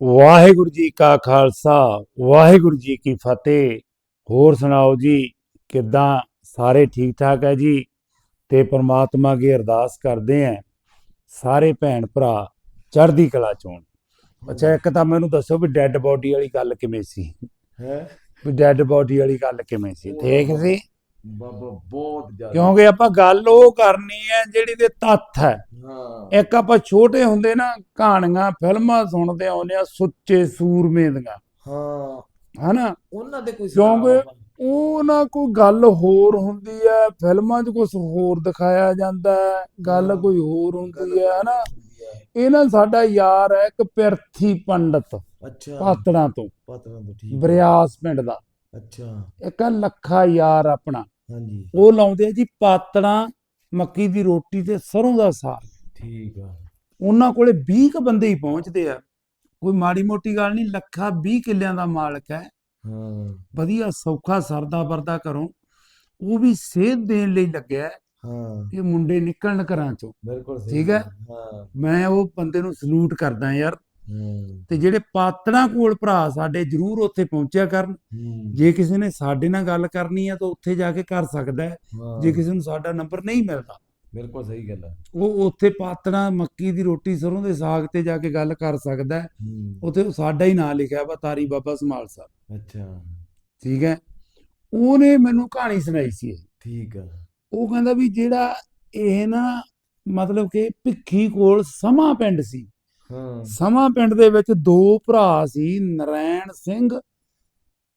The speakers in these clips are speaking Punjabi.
ਵਾਹਿਗੁਰੂ ਜੀ ਕਾ ਖਾਲਸਾ ਵਾਹਿਗੁਰੂ ਜੀ ਕੀ ਫਤਿਹ। ਹੋਰ ਸੁਣਾਓ ਜੀ ਕਿੱਦਾਂ ਸਾਰੇ ਠੀਕ ਠਾਕ ਹੈ ਜੀ? ਤੇ ਪ੍ਰਮਾਤਮਾ ਅੱਗੇ ਅਰਦਾਸ ਕਰਦੇ ਆਂ ਸਾਰੇ ਭੈਣ ਭਰਾ ਚੜ੍ਹਦੀ ਕਲਾ ਚ ਅੱਛਾ ਇੱਕ ਤਾਂ ਮੈਨੂੰ ਦੱਸੋ ਵੀ ਡੈੱਡ ਬੋਡੀ ਵਾਲੀ ਗੱਲ ਕਿਵੇਂ ਸੀ? ਹੈ? ਵੀ ਡੈੱਡ ਬੋਡੀ ਵਾਲੀ ਗੱਲ ਕਿਵੇਂ ਸੀ? ਠੀਕ ਸੀ? ਬਾਬਾ ਬਹੁਤ ਜ਼ਿਆਦਾ। ਕਿਉਂਕਿ ਆਪਾਂ ਗੱਲ ਉਹ ਕਰਨੀ ਹੈ ਜਿਹੜੀ ਦੇ ਤੱਥ ਹੈ। ਹਾਂ। ਇੱਕ ਆਪਾਂ ਛੋਟੇ ਹੁੰਦੇ ਨਾ ਕਹਾਣੀਆਂ ਫਿਲਮਾਂ ਸੁਣਦੇ ਆਉਂਦੇ ਆ ਸੁੱਚੇ ਸੂਰਮੇ ਦੀਆਂ। ਹਾਂ। ਹਨਾ? ਉਹਨਾਂ ਦੇ ਕੋਈ ਕਿਉਂਕਿ ਸੁਣਾਓ ਉਹ ਨਾ ਕੋਈ ਗੱਲ ਹੋਰ ਹੁੰਦੀ ਹੈ ਫਿਲਮਾਂ 'ਚ ਕੁਝ ਹੋਰ ਦਿਖਾਇਆ ਜਾਂਦਾ ਹੈ ਗੱਲ। ਕੋਈ ਹੋਰ ਹੁੰਦੀ ਹੈ ਹਨਾ? ਆਪਾਂ। ਇਹ ਨਾ ਸਾਡਾ ਯਾਰ ਹੈ ਇੱਕ ਪਿਰਥੀ ਪੰਡਤ ਅੱਛਾ। ਪਾਤੜਾਂ ਤੋਂ। ਪਤਰਾਂ ਤੋਂ ਠੀਕ ਬਰਿਆਸ ਪਿੰਡ ਦਾ। ਅੱਛਾ। ਇੱਕ ਆ ਲੱਖਾ ਯਾਰ ਆਪਣਾ। ਹਾਂਜੀ। ਉਹ ਲਾਉਂਦੇ ਆ ਜੀ ਪਾਤੜਾਂ ਮੱਕੀ ਦੀ ਰੋਟੀ ਤੇ ਸਰੋਂ ਦਾ ਸਾਗ। ਠੀਕ ਆ। ਉਹਨਾਂ ਕੋਲੇ 20 ਕ ਬੰਦੇ ਹੀ ਪਹੁੰਚਦੇ ਆ। ਕੋਈ ਮਾੜੀ ਮੋਟੀ ਗੱਲ ਨਹੀਂ ਲੱਖਾ 20 ਕਿੱਲਿਆਂ ਦਾ ਮਾਲਕ ਹੈ। ਹਾਂ। ਵਧੀਆ ਸੌਖਾ ਸਰਦਾ ਵਰਦਾ ਘਰੋਂ। ਉਹ ਵੀ ਸੇਧ ਦੇਣ ਲਈ ਲੱਗਿਆ ਹੈ ਹਾਂ। ਕਿ ਮੁੰਡੇ ਨਿਕਲਣ ਘਰਾਂ ਚੋਂ। ਬਿਲਕੁਲ ਠੀਕ ਹੈ? ਹਾਂ। ਮੈਂ ਉਹ ਬੰਦੇ ਨੂੰ ਸਲੂਟ ਕਰਦਾ ਯਾਰ। ਤੇ ਜਿਹੜੇ ਪਾਤੜਾਂ ਕੋਲ ਭਰਾ ਸਾਡੇ ਜਰੂਰ ਉੱਥੇ ਪਹੁੰਚਿਆ ਕਰਨ। ਹੂੰ। ਜੇ ਕਿਸੇ ਨੇ ਸਾਡੇ ਨਾਲ ਗੱਲ ਕਰਨੀ ਹੈ ਤਾਂ ਉੱਥੇ ਜਾ ਕੇ ਕਰ ਸਕਦਾ ਹੈ। ਹਾਂ, ਜੇ ਕਿਸੇ ਨੂੰ ਸਾਡਾ ਨੰਬਰ ਨਹੀਂ ਮਿਲਦਾ। ਬਿਲਕੁਲ ਸਹੀ ਗੱਲ ਹੈ। ਉਹ ਉੱਥੇ ਪਾਤੜਾਂ ਮੱਕੀ ਦੀ ਰੋਟੀ ਸਰੋਂ ਦੇ ਸਾਗ ਤੇ ਜਾ ਕੇ ਗੱਲ ਕਰ ਸਕਦਾ ਹੈ। ਹੂੰ। ਉੱਥੇ ਸਾਡਾ ਹੀ ਨਾਂ ਲਿਖਿਆ ਵਾ ਤਾਰੀ ਬਾਬਾ ਸਮਾਲ ਸਾਹਿਬ। ਅੱਛਾ। ਠੀਕ ਹੈ। ਉਹਨੇ ਮੈਨੂੰ ਕਹਾਣੀ ਸੁਣਾਈ ਸੀ। ਠੀਕ ਆ। ਉਹ ਕਹਿੰਦਾ ਵੀ ਜਿਹੜਾ ਇਹ ਨਾ ਮਤਲਬ ਕਿ ਭਿੱਖੀ ਕੋਲ ਸਮਾ ਪਿੰਡ ਸੀ। ਹਾਂ ਸਮਾ ਪਿੰਡ ਦੇ ਵਿੱਚ ਦੋ ਭਰਾ ਸੀ ਨਰੈਣ ਸਿੰਘ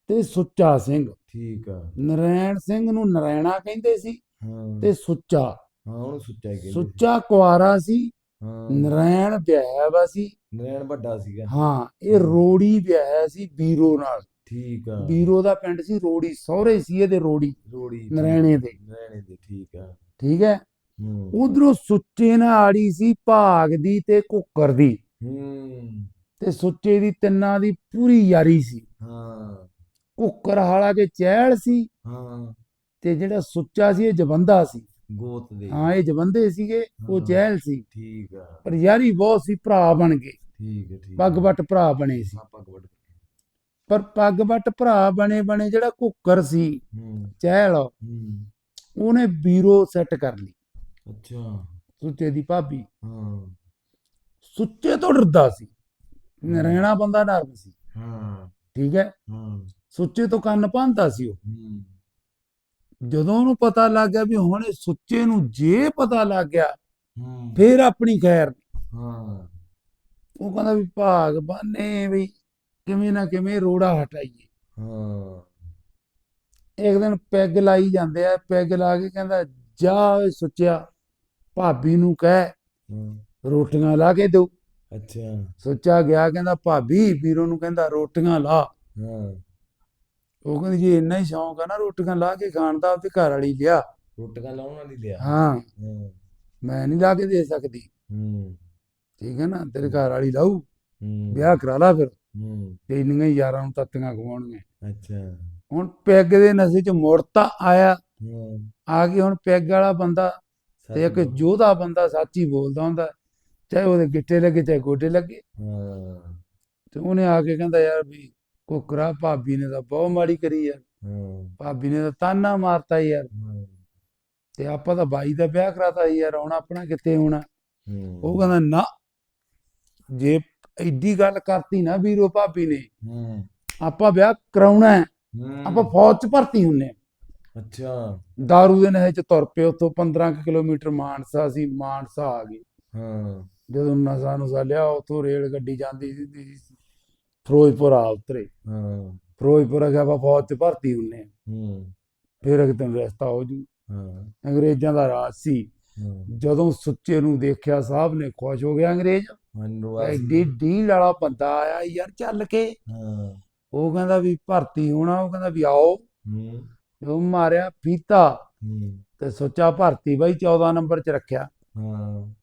ਤੇ ਸੁੱਚਾ ਸਿੰਘ। ਠੀਕ ਆ। ਨਰੈਣ ਸਿੰਘ ਨੂੰ ਨਰੈਣਾ ਕਹਿੰਦੇ ਸੀ ਤੇ ਸੁੱਚਾ। ਹਾਂ ਉਹਨੂੰ ਸੁੱਚਾ ਹੀ ਕਹਿੰਦੇ। ਸੁੱਚਾ ਕੁਆਰਾ ਸੀ ਨਰੈਣ ਵਿਆਹਿਆ ਵਾ ਸੀ। ਨਰੈਣ ਵੱਡਾ ਸੀਗਾ। ਹਾਂ ਇਹ ਰੋੜੀ ਵਿਆਹਿਆ ਸੀ ਵੀਰੋ ਨਾਲ। ਠੀਕ ਆ। ਵੀਰੋ ਦਾ ਪਿੰਡ ਸੀ ਰੋੜੀ ਸਹੁਰੇ ਸੀ ਇਹਦੇ ਰੋੜੀ ਰੋੜੀ ਨਰੈਣੇ ਦੇ। ਨਰੈਣੇ ਦੇ ਠੀਕ ਆ। ਠੀਕ ਹੂੰ? ਉਧਰੋਂ ਸੁੱਚੇ ਨਾਲ ਆੜੀ ਸੀ ਭਾਗ ਦੀ ਤੇ ਕੁੱਕਰ ਦੀ। ਹੂੰ। ਤੇ ਸੁੱਚੇ ਦੀ ਤਿੰਨਾਂ ਦੀ ਪੂਰੀ ਯਾਰੀ ਸੀ। ਹਾਂ। ਕੁੱਕਰ ਹਾਲਾ ਕੇ ਚਹਿਲ ਸੀ। ਹਾਂ। ਤੇ ਜਿਹੜਾ ਸੁੱਚਾ ਸੀ ਇਹ ਜਵੰਦਾ ਸੀ। ਗੋਤ ਦੇ। ਹਾਂ ਇਹ ਜਵੰਦੇ ਸੀਗੇ ਉਹ। ਚਹਿਲ ਸੀ। ਠੀਕ ਆ। ਪਰ ਯਾਰੀ ਬਹੁਤ ਸੀ ਭਰਾ ਬਣ ਗਏ। ਠੀਕ ਹੈ ਠੀਕ ਪੱਗ ਵੱਟ ਭਰਾ ਬਣੇ ਸੀ। ਹਾਂ, ਪੱਗ ਵੱਟ ਪਰ ਪੱਗ ਵੱਟ ਭਰਾ ਬਣੇ ਬਣੇ ਜਿਹੜਾ ਕੁੱਕਰ ਸੀ ਹੂੰ। ਚਹਿਲ ਉਹਨੇ ਬੀਰੋ ਸੈੱਟ ਕਰ ਲਈ। ਅੱਛਾ। ਸੁੱਚੇ ਦੀ ਭਾਬੀ। ਹਾਂ। ਸੁੱਚੇ ਤੋਂ ਡਰਦਾ ਸੀ। ਨਰੈਣਾ ਬੰਦਾ ਨਰਮ ਸੀ। ਹਾਂ। ਠੀਕ ਹੈ? ਹਾਂ। ਸੁੱਚੇ ਤੋਂ ਕੰਨ ਭੰਨਦਾ ਸੀ ਉਹ। ਜਦੋਂ ਉਹਨੂੰ ਪਤਾ ਲੱਗ ਗਿਆ ਵੀ ਹੁਣ ਇਹ ਸੁੱਚੇ ਨੂੰ ਜੇ ਪਤਾ ਲੱਗ ਗਿਆ ਹੂੰ। ਫੇਰ ਆਪਣੀ ਖੈਰ ਹਾਂ। ਉਹ ਕਹਿੰਦਾ ਵੀ ਭਾਗ ਬਾਨੇ ਵੀ ਕਿਵੇਂ ਨਾ ਕਿਵੇਂ ਰੋੜਾ ਹਟਾਈਏ। ਹਾਂ। ਇੱਕ ਦਿਨ ਪੈਗ ਲਾਈ ਜਾਂਦੇ ਆ ਪੈਗ ਲਾ ਕੇ ਕਹਿੰਦਾ ਜਾ ਸੁੱਚਿਆ ਭਾਬੀ ਨੂੰ ਕਹਿ ਰੋਟੀਆਂ ਲਾ ਕੇ ਦਿਓ। ਅੱਛਾ। ਸੁੱਚਾ ਗਿਆ ਕਹਿੰਦਾ ਭਾਬੀ ਵੀਰੋ ਨੂੰ ਕਹਿੰਦਾ ਰੋਟੀਆਂ ਲਾ। ਹਾਂ। ਉਹ ਕਹਿੰਦੀ ਜੇ ਇੰਨਾ ਹੀ ਸ਼ੌਂਕ ਆ ਨਾ ਰੋਟੀਆਂ ਲਾ ਕੇ ਖਾਣ ਦਾ ਤੇ ਘਰ ਵਾਲੀ ਲਿਆ। ਰੋਟੀਆਂ ਲਾਉਣ ਵਾਲੀ ਲਿਆ। ਹਾਂ। ਮੈਂ ਨਹੀਂ ਲਾ ਕੇ ਦੇ ਸਕਦੀ। ਹੂੰ। ਠੀਕ ਹੈ ਨਾ ਤੇਰੇ ਘਰ ਵਾਲੀ ਲਾਊ। ਵਿਆਹ ਕਰਾ ਲਾ ਫਿਰ। ਹੂੰ। ਤੇ ਇੰਨੀਆਂ ਹੀ ਯਾਰਾਂ ਨੂੰ ਤੱਤੀਆਂ ਖਵਾਉਣਗੀਆਂ। ਅੱਛਾ। ਹੁਣ ਪੈਗ ਦੇ ਨਸ਼ੇ ਚ ਮੁੜ ਤਾਂ ਆਇਆ ਆ ਕੇ ਹੁਣ ਪੈਗ ਵਾਲਾ ਬੰਦਾ ਤੇ ਇੱਕ। ਯੋਧਾ ਬੰਦਾ ਸੱਚ ਬੋਲਦਾ ਹੁੰਦਾ। ਚਾਹੇ ਉਹਦੇ ਗਿੱਟੇ ਲੱਗੇ ਚਾਹੇ ਗੋਡੇ ਲੱਗੇ। ਹਾਂ। ਤੇ ਉਹਨੇ ਆ ਕੇ ਕਹਿੰਦਾ ਯਾਰ ਵੀ ਕੋਕਰਾ ਭਾਬੀ ਨੇ ਤਾਂ ਬਹੁਤ ਮਾੜੀ ਕਰੀ ਯਾਰ। ਹਾਂ। ਭਾਬੀ ਨੇ ਤਾਂ ਤਾਨਾ ਮਾਰਤਾ ਯਾਰ। ਤੇ ਆਪਾਂ ਤਾਂ ਬਾਈ ਦਾ ਵਿਆਹ ਕਰਾਤਾ ਯਾਰ ਹੁਣ ਆਪਣਾ ਕਿੱਥੇ ਹੋਣਾ। ਉਹ ਕਹਿੰਦਾ ਨਾ ਜੇ ਐਡੀ ਗੱਲ ਕਰਤੀ ਨਾ ਵੀਰੋ ਭਾਬੀ ਨੇ ਆਪਾਂ ਵਿਆਹ ਕਰਾਉਣਾ ਹੈ। ਆਪਾਂ ਫੌਜ 'ਚ ਭਰਤੀ ਹੁੰਨੇ ਅੱਛਾ। ਦਾਰੂ ਦੇ ਨਸ਼ੇ 'ਚ ਤੁਰ ਪਏ ਉੱਥੋਂ 15 ਕੁ ਕਿਲੋਮੀਟਰ ਮਾਨਸਾ ਸੀ ਮਾਨਸਾ ਆ ਗਏ। ਹਾਂ। ਜਦੋਂ ਨਸ਼ਾ ਨੁਸ਼ਾ ਲਿਆ ਉੱਥੋਂ ਰੇਲ ਗੱਡੀ ਜਾਂਦੀ ਸੀ ਫਿਰੋਜ਼ਪੁਰ ਆ ਉਤਰੇ। ਹਾਂ। ਫਿਰੋਜ਼ਪੁਰ ਆ ਕੇ ਆਪਾਂ ਫੌਜ 'ਚ ਭਰਤੀ ਹੁੰਨੇ ਹੂੰ। ਫਿਰ ਇੱਕ ਦਿਨ ਰਸਤਾ ਹੋ ਜੂ। ਹਾਂ। ਅੰਗਰੇਜ਼ਾਂ ਦਾ ਰਾਜ ਸੀ। ਜਦੋਂ ਸੁੱਚੇ ਨੂੰ ਦੇਖਿਆ ਸਾਹਿਬ ਨੇ ਖੁਸ਼ ਹੋ ਗਿਆ ਅੰਗਰੇਜ਼। ਐਡੀ ਡੀਲ ਵਾਲਾ ਬੰਦਾ ਆਇਆ ਯਾਰ ਚੱਲ ਕੇ। ਹਾਂ। ਉਹ ਕਹਿੰਦਾ ਵੀ ਭਰਤੀ ਹੋਣਾ ਉਹ ਕਹਿੰਦਾ ਵੀ ਆਓ। ਹੂੰ। ਉਹ ਮਾਰਿਆ ਹੂੰ। ਤੇ ਸੋਚਾ ਭਰਤੀ ਬਾਈ 14 ਨੰਬਰ 'ਚ ਰੱਖਿਆ। ਹਾਂ।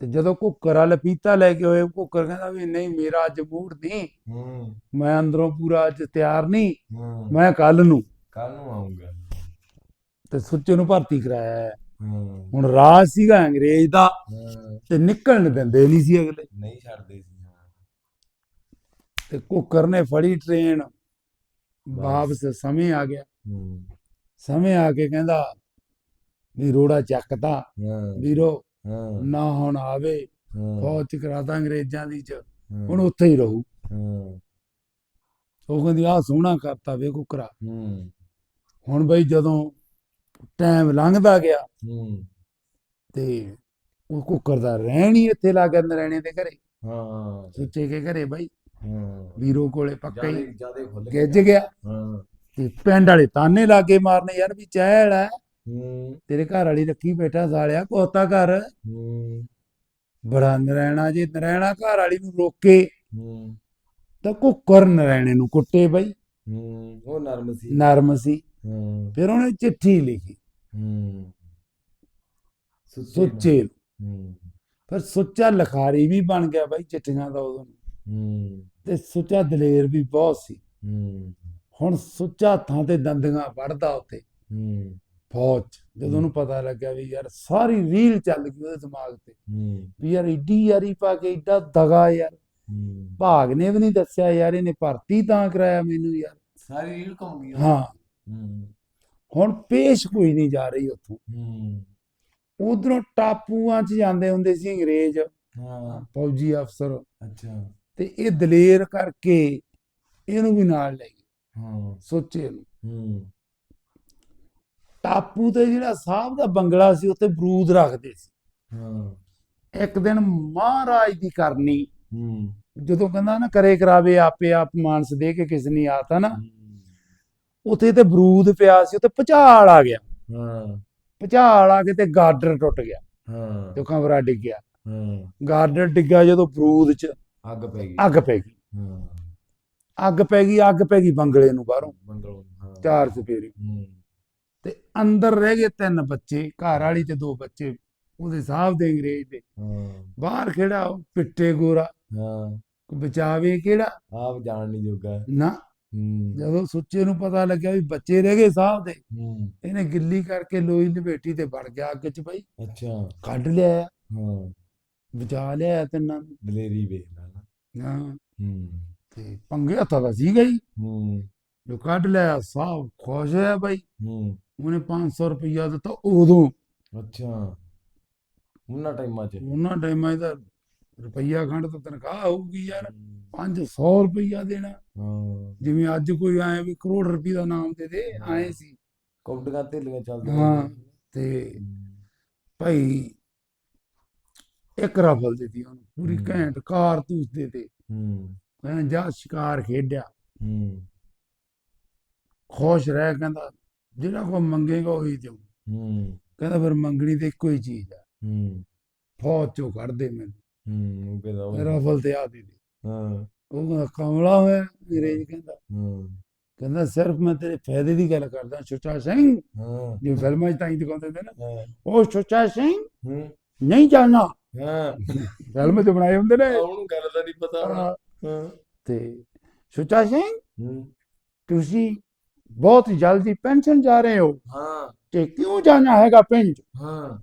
ਤੇ ਜਦੋਂ ਕੁੱਕਰ ਵਾਲੇ ਪੀਤਾ ਲੈ ਕੇ ਹੋਏ ਕੁੱਕਰ ਕਹਿੰਦਾ ਵੀ ਨਹੀਂ ਮੇਰਾ ਅੱਜ ਮੂਡ ਨਹੀਂ। ਹੂੰ। ਮੈਂ ਅੰਦਰੋਂ ਪੂਰਾ ਅੱਜ ਤਿਆਰ ਨਹੀਂ। ਹਾਂ। ਮੈਂ ਕੱਲ ਨੂੰ। ਕੱਲ ਨੂੰ ਆਉਂਗਾ ਤੇ ਸੁੱਚੇ ਨੂੰ ਭਰਤੀ ਕਰਾਇਆ ਹੈ। ਹੁਣ ਰਾਜ ਸੀਗਾ ਅੰਗਰੇਜ਼ ਦਾ। ਤੇ ਨਿਕਲਣ ਦਿੰਦੇ ਨਹੀਂ ਸੀ ਅਗਲੇ। ਨਹੀਂ ਛੱਡਦੇ ਸੀ ਤੇ ਕੁੱਕਰ ਨੇ ਫੜੀ ਟ੍ਰੇਨ ਵਾਪਸ ਸਮੇਂ ਆ ਗਿਆ। ਸਮੇਂ ਆ ਕੇ ਕਹਿੰਦਾ ਵੀ ਰੋੜਾ ਚੱਕਤਾ ਵੀਰੋ ਹਾਂ। ਨਾ ਹੁਣ ਆਵੇ ਫੌਜ ਚ ਕਰਾਤਾ ਅੰਗਰੇਜ਼ਾਂ ਦੀ ਚ। ਹੁਣ ਉੱਥੇ ਹੀ ਰਹੂ। ਹਾਂ। ਉਹ ਕਹਿੰਦੀ ਆ ਸੋਹਣਾ ਕਰਤਾ ਵੇ ਕੁੱਕਰਾ ਹੂੰ। ਹੁਣ ਬਈ ਜਦੋਂ ਟਾਈਮ ਲੰਘਦਾ ਗਿਆ ਹੂੰ। ਤੇ ਉਹ ਕੁੱਕਰ ਦਾ ਰਹਿਣ ਹੀ ਇੱਥੇ ਲੱਗ ਗਿਆ ਨਰੈਣੇ ਦੇ ਘਰੇ। ਹਾਂ। ਸੁੱਚੇ ਕੇ ਘਰੇ ਬਈ। ਹਾਂ। ਵੀਰੋ ਕੋਲੇ ਪੱਕਾ ਹੀ ਜਿਆਦੇ ਖੁੱਲ ਗਿੱਜ ਗਿਆ। ਹਾਂ। ਤੇ ਪਿੰਡ ਵਾਲੇ ਤਾਨੇ ਲਾਗੇ ਮਾਰਨੇ ਯਾਰ ਵੀ ਚਹਿਲ ਹੈ। ਹੂੰ। ਤੇਰੇ ਘਰ ਵਾਲੀ ਰੱਖੀ ਬੈਠਾ ਸਾਲਿਆ ਕੋਤਾ ਘਰ। ਹੂੰ। ਬੜਾ ਨਰੈਣਾ ਜੇ ਨਰੈਣਾ ਘਰ ਵਾਲੀ ਨੂੰ ਰੋਕੇ ਹੂੰ। ਤਾਂ ਕੁੱਕਰ ਨਰੈਣੇ ਨੂੰ ਕੁੱਟੇ ਬਈ। ਹੂੰ ਉਹ ਨਰਮ ਸੀ। ਨਰਮ ਸੀ। ਹਾਂ। ਫਿਰ ਉਹਨੇ ਚਿੱਠੀ ਲਿਖੀ। ਹੂੰ। ਸੁੱਚੇ। ਹੂੰ। ਫਿਰ ਸੁੱਚਾ ਲਖਾਰੀ ਵੀ ਬਣ ਗਿਆ ਬਾਈ ਚਿੱਠੀਆਂ ਦਾ ਉਦੋਂ। ਹੂੰ। ਤੇ ਸੁੱਚਾ ਦਲੇਰ ਵੀ ਬਹੁਤ ਸੀ। ਹੂੰ। ਹੁਣ ਸੁੱਚਾ ਹੱਥਾਂ ਤੇ ਦੰਦੀਆਂ ਵੜਦਾ ਉੱਤੇ ਹੂੰ। ਫੌਜ। ਜਦੋਂ ਉਹਨੂੰ ਪਤਾ ਲੱਗਿਆ ਵੀ ਯਾਰ ਸਾਰੀ ਰੀਲ ਚੱਲ ਗਈ ਉਹਦੇ ਦਿਮਾਗ ਤੇ। ਹੂੰ। ਵੀ ਯਾਰ ਏਡੀ ਯਾਰੀ ਪਾ ਕੇ ਏਡਾ ਦਗਾ ਯਾਰ। ਭਾਗ ਨੇ ਵੀ ਨਹੀਂ ਦੱਸਿਆ ਯਾਰ ਇਹਨੇ ਭਰਤੀ ਤਾਂ ਕਰਾਇਆ ਮੈਨੂੰ ਯਾਰ। ਸਾਰੀ ਰੀਲ ਘੁੰਮ ਗਈ ਹਾਂ। ਹੂੰ। ਹੁਣ ਪੇਸ਼ ਕੋਈ ਨਹੀਂ ਜਾ ਰਹੀ ਉੱਥੋਂ। ਹੂੰ। ਉਧਰੋਂ ਟਾਪੂਆਂ 'ਚ ਜਾਂਦੇ ਹੁੰਦੇ ਸੀ ਅੰਗਰੇਜ਼। ਹਾਂ। ਫੌਜੀ ਅਫਸਰ। ਅੱਛਾ। ਤੇ ਇਹ ਦਲੇਰ ਕਰਕੇ ਇਹਨੂੰ ਵੀ ਨਾਲ ਲੈ ਗਏ। ਹਾਂ। ਸੋਚੇ ਨੂੰ ਹੂੰ। ਟਾਪੂ ਤੇ ਜਿਹੜਾ ਸਾਹਿਬ ਦਾ ਬੰਗਲਾ ਸੀ ਉੱਤੇ ਬਰੂਦ ਰੱਖਦੇ ਸੀ। ਹਾਂ। ਇੱਕ ਦਿਨ ਮਹਾਰਾਜ ਦੀ ਕਰਨੀ ਹੂੰ। ਜਦੋਂ ਕਹਿੰਦਾ ਨਾ ਕਰੇ ਕਰਾਵੇ ਆਪੇ ਆਪ ਮਾਨਸ ਦੇ ਕੇ ਕਿਸ ਨਹੀਂ ਆਤਾ ਨਾ। ਉੱਥੇ ਤੇ ਬਰੂਦ ਪਿਆ ਸੀ ਉੱਤੇ ਭੁਚਾਲ ਆ ਗਿਆ। ਹਾਂ। ਭੁਚਾਲ ਆ ਕੇ ਤੇ ਗਾਰਡਰ ਟੁੱਟ ਗਿਆ। ਹਾਂ। ਤੇ ਕਮਰਾ ਡਿੱਗ ਗਿਆ ਹਾਂ। ਗਾਰਡਰ ਡਿੱਗਾ ਜਦੋਂ ਬਰੂਦ 'ਚ ਅੱਗ ਪੈ ਗਈ। ਅੱਗ ਪੈ ਗਈ। ਹਾਂ। ਅੱਗ ਪੈ ਗਈ ਅੱਗ ਪੈ ਗਈ ਬੰਗਲੇ ਨੂੰ ਬਾਹਰੋਂ। ਬੰਗਲੋ ਹਾਂ। ਚਾਰ ਸਪੇਰੇ ਅੰਦਰ ਰਹਿ ਗਏ ਤਿੰਨ ਬੱਚੇ ਘਰ ਵਾਲੀ ਤੇ ਦੋ ਬੱਚੇ ਉਹਦੇ ਸਾਹਿਬ ਦੇ ਅੰਗਰੇਜ਼ ਦੇ। ਹਾਂ। ਬਾਹਰ ਖੜਾ ਪਿੱਟੇ ਗੋਰਾ। ਹਾਂ। ਬਚਾਵੇ ਕਿਹੜਾ? ਆਪ ਜਾਣ ਨਹੀਂ ਜੋਗਾ। ਨਾ। ਹੂੰ। ਜਦੋਂ ਸੁੱਚੇ ਨੂੰ ਪਤਾ ਲੱਗਿਆ ਵੀ ਬੱਚੇ ਰਹਿ ਗਏ ਸਾਹਿਬ ਦੇ ਹੂੰ। ਇਹਨੇ ਗਿੱਲੀ ਕਰਕੇ ਲੋਈ ਲਪੇਟੀ ਤੇ ਵੜ ਗਿਆ ਅੱਗ 'ਚ ਬਈ। ਅੱਛਾ। ਕੱਢ ਲਿਆ। ਹਾਂ। ਬਚਾ ਲਿਆ ਤਿੰਨਾਂ ਨੂੰ। ਦਲੇਰੀ ਵੇਖ ਲੈ ਨਾ। ਹਾਂ। ਹੂੰ। ਤੇ ਪੰਗੇ ਹੱਥਾਂ ਦਾ ਸੀਗਾ ਹੀ ਹੂੰ। ਜੋ ਕੱਢ ਲਿਆ ਸਾਹਿਬ ਖੁਸ਼ ਹੋਇਆ ਬਈ। ਹੂੰ। ਉਹਨੇ 500 ਰੁਪਇਆ ਦਿੱਤਾ ਉਦੋਂ। ਅੱਛਾ। ਉਹਨਾਂ ਟਾਈਮਾਂ 'ਚ? ਉਹਨਾਂ ਟਾਈਮਾਂ ਦਾ ਰੁਪਈਆ ਖੰਡ ਤਾਂ ਤਨਖਾਹ ਹੋਊਗੀ ਯਾਰ। ਹੂੰ, 500 ਰੁਪਈਆ ਦੇਣਾ। ਹਾਂ। ਜਿਵੇਂ ਅੱਜ ਕੋਈ ਆਏ ਵੀ ਕਰੋੜ ਰੁਪਏ ਦਾ ਨਾਮ ਦੇ ਦੇ ਆਏ ਸੀ। ਕੌਡੀਆਂ ਢੇਲੀਆਂ ਚੱਲਦੀਆਂ ਹਾਂ। ਤੇ। ਭਾਈ ਇੱਕ ਰਫਲ ਦਿੱਤੀ ਉਹਨੂੰ। ਪੂਰੀ। ਘੈਂਟ ਕਾਰਤੂਸ ਦੇ ਤੇ ਹੂੰ। ਕਹਿੰਦਾ ਜਾ ਸ਼ਿਕਾਰ ਖੇਡਿਆ। ਹੂੰ। ਖੁਸ਼ ਰਹਿ ਕਹਿੰਦਾ ਜਿਹੜਾ ਕੋ ਮੰਗੇਗਾ ਉਹੀ ਦਿਉ ਹੂੰ। ਕਹਿੰਦਾ ਫਿਰ ਮੰਗਣੀ ਤੇ ਇੱਕੋ ਹੀ ਚੀਜ਼ ਆ। ਹੂੰ। ਫੌਜ ਚੋਂ ਕੱਢ ਦੇ ਮੈਨੂੰ। ਹੂੰ ਉਹ ਕਹਿੰਦਾ ਉਹ- ਰਫਲ ਤੇ ਆ ਦੇ ਦੇ। ਹਾਂ। ਉਹ ਕਹਿੰਦਾ ਕਮਲਾ ਹੋਇਆ ਅੰਗਰੇਜ਼ ਕਹਿੰਦਾ। ਹਾਂ। ਕਹਿੰਦਾ ਸਿਰਫ ਮੈਂ ਤੇਰੇ ਫਾਇਦੇ ਦੀ ਗੱਲ ਕਰਦਾ ਸੁੱਚਾ ਸਿੰਘ। ਹਾਂ। ਜੋ ਫਿਲਮਾਂ 'ਚ ਤਾਂ ਹੀ ਦਿਖਾਉਂਦੇ ਨੇ। ਨਾ ਉਹ ਸੁੱਚਾ ਸਿੰਘ ਹੂੰ। ਨਹੀਂ ਜਾਣਾ ਹਾਂ। ਫਿਲਮ 'ਚ ਬਣਾਏ ਹੁੰਦੇ ਨੇ। ਉਹਨੂੰ ਗੱਲ ਦਾ ਨਹੀਂ ਪਤਾ। ਹਾਂ। ਤੇ ਸੁੱਚਾ ਸਿੰਘ ਹੂੰ। ਤੁਸੀਂ ਬਹੁਤ ਜਲਦੀ ਪੈਨਸ਼ਨ ਜਾ ਰਹੇ ਹੋ। ਹਾਂ। ਤੇ ਕਿਉਂ ਜਾਣਾ ਹੈਗਾ ਪਿੰਡ? ਹਾਂ।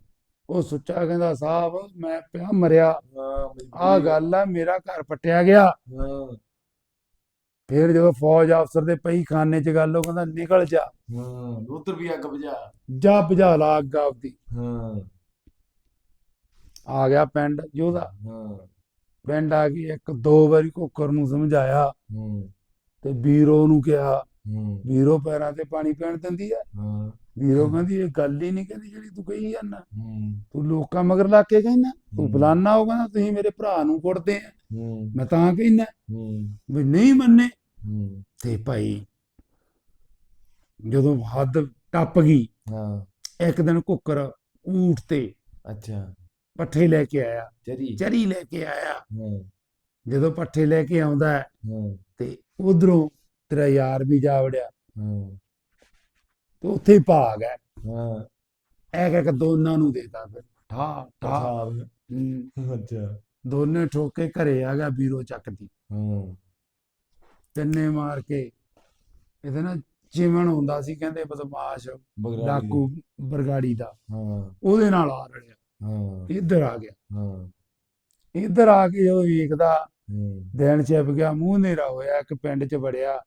ਉਹ ਸੁੱਚਾ ਕਹਿੰਦਾ ਸਾਹਿਬ ਮੈਂ ਪਿਆ ਮਰਿਆ। ਆ ਮਜਬੂਰੀ ਗੱਲ ਆ ਮੇਰਾ ਘਰ ਪੱਟਿਆ ਗਿਆ। ਫਿਰ ਜਦੋਂ ਫੌਜ ਅਫਸਰ ਦੇ ਪਈ ਖਾਨੇ 'ਚ ਗੱਲ ਉਹ ਕਹਿੰਦਾ ਨਿਕਲ ਜਾ। ਹਾਂ ਉਧਰ ਵੀ ਅੱਗ ਬੁਝਾ। ਜਾ ਬੁਝਾ ਲਾ ਅੱਗ ਆਪਦੀ। ਹਾਂ। ਆ ਗਿਆ ਪਿੰਡ ਯੋਧਾ। ਹਾਂ। ਪਿੰਡ ਆ ਗਈ ਇੱਕ ਦੋ ਵਾਰੀ ਕੁੱਕਰ ਨੂੰ ਸਮਝਾਇਆ ਹੂੰ। ਤੇ ਵੀਰੋ ਨੂੰ ਕਿਹਾ ਵੀਰੋ ਪੈਰਾਂ ਤੇ ਪਾਣੀ ਪੈਣ ਦਿੰਦੀ ਆ। ਵੀਰੋ ਕਹਿੰਦੀ ਇਹ ਗੱਲ ਹੀ ਨਹੀਂ ਕਹਿੰਦੀ ਜਿਹੜੀ ਤੂੰ ਕਹੀ ਜਾਂਦਾ ਤੂੰ ਲੋਕਾਂ ਮਗਰ ਲਾ ਕੇ ਕਹਿੰਦਾ ਤੂੰ ਹੂੰ। ਫਲਾਨਾ ਹੋ ਕਹਿੰਦਾ ਤੁਸੀਂ ਮੇਰੇ ਭਰਾ ਨੂੰ ਕੁੱਟਦੇ ਆ। ਮੈਂ ਤਾਂ ਕਹਿੰਦਾ ਵੀ ਨਹੀਂ ਮੰਨੇ। ਤੇ ਭਾਈ ਜਦੋਂ ਹੱਦ ਟੱਪ ਗਈ ਹਾਂ। ਇੱਕ ਦਿਨ ਕੁੱਕਰ ਊਠ ਤੇ ਅੱਛਾ। ਪੱਠੇ ਲੈ ਕੇ ਆਇਆ। ਚਰੀ। ਚਰੀ ਲੈ ਕੇ ਆਇਆ। ਹਾਂ। ਜਦੋਂ ਪੱਠੇ ਲੈ ਕੇ ਆਉਂਦਾ ਤੇ ਉਧਰੋਂ ਤੇਰਾ ਯਾਰ ਵੀ ਜਾ ਵੜਿਆ। ਹਾਂ। ਤੇ ਉੱਥੇ ਹੀ ਭਾਗ ਹੈ ਹਾਂ। ਇੱਕ ਇੱਕ ਦੋਨਾਂ ਨੂੰ ਦੇਤਾ ਫਿਰ। ਠਾ ਠਾ। ਅੱਛਾ ਹੂੰ। ਅੱਛਾ। ਦੋਨੇ ਠੋਕੇ ਘਰੇ ਆ ਗਿਆ ਵੀਰੋ ਚੱਕਦੀ ਹਾਂ। ਤਿੰਨੇ ਮਾਰ ਕੇ ਇਹਦੇ ਨਾਲ ਚਿਮਣ ਹੁੰਦਾ ਸੀ ਕਹਿੰਦੇ ਬਦਮਾਸ਼ ਡਾਕੂ ਬਰਗਾੜੀ ਦਾ। ਹਾਂ। ਉਹਦੇ ਨਾਲ ਆ ਰਲਿਆ। ਹਾਂ। ਇੱਧਰ ਆ ਗਿਆ। ਹਾਂ। ਇੱਧਰ ਆ ਕੇ ਜਦੋਂ ਵੇਖਦਾ ਦਿਨ ਛਿਪ ਗਿਆ ਮੂੰਹ ਹਨੇਰਾ ਹੋਇਆ ਇੱਕ ਪਿੰਡ 'ਚ ਵੜਿਆ।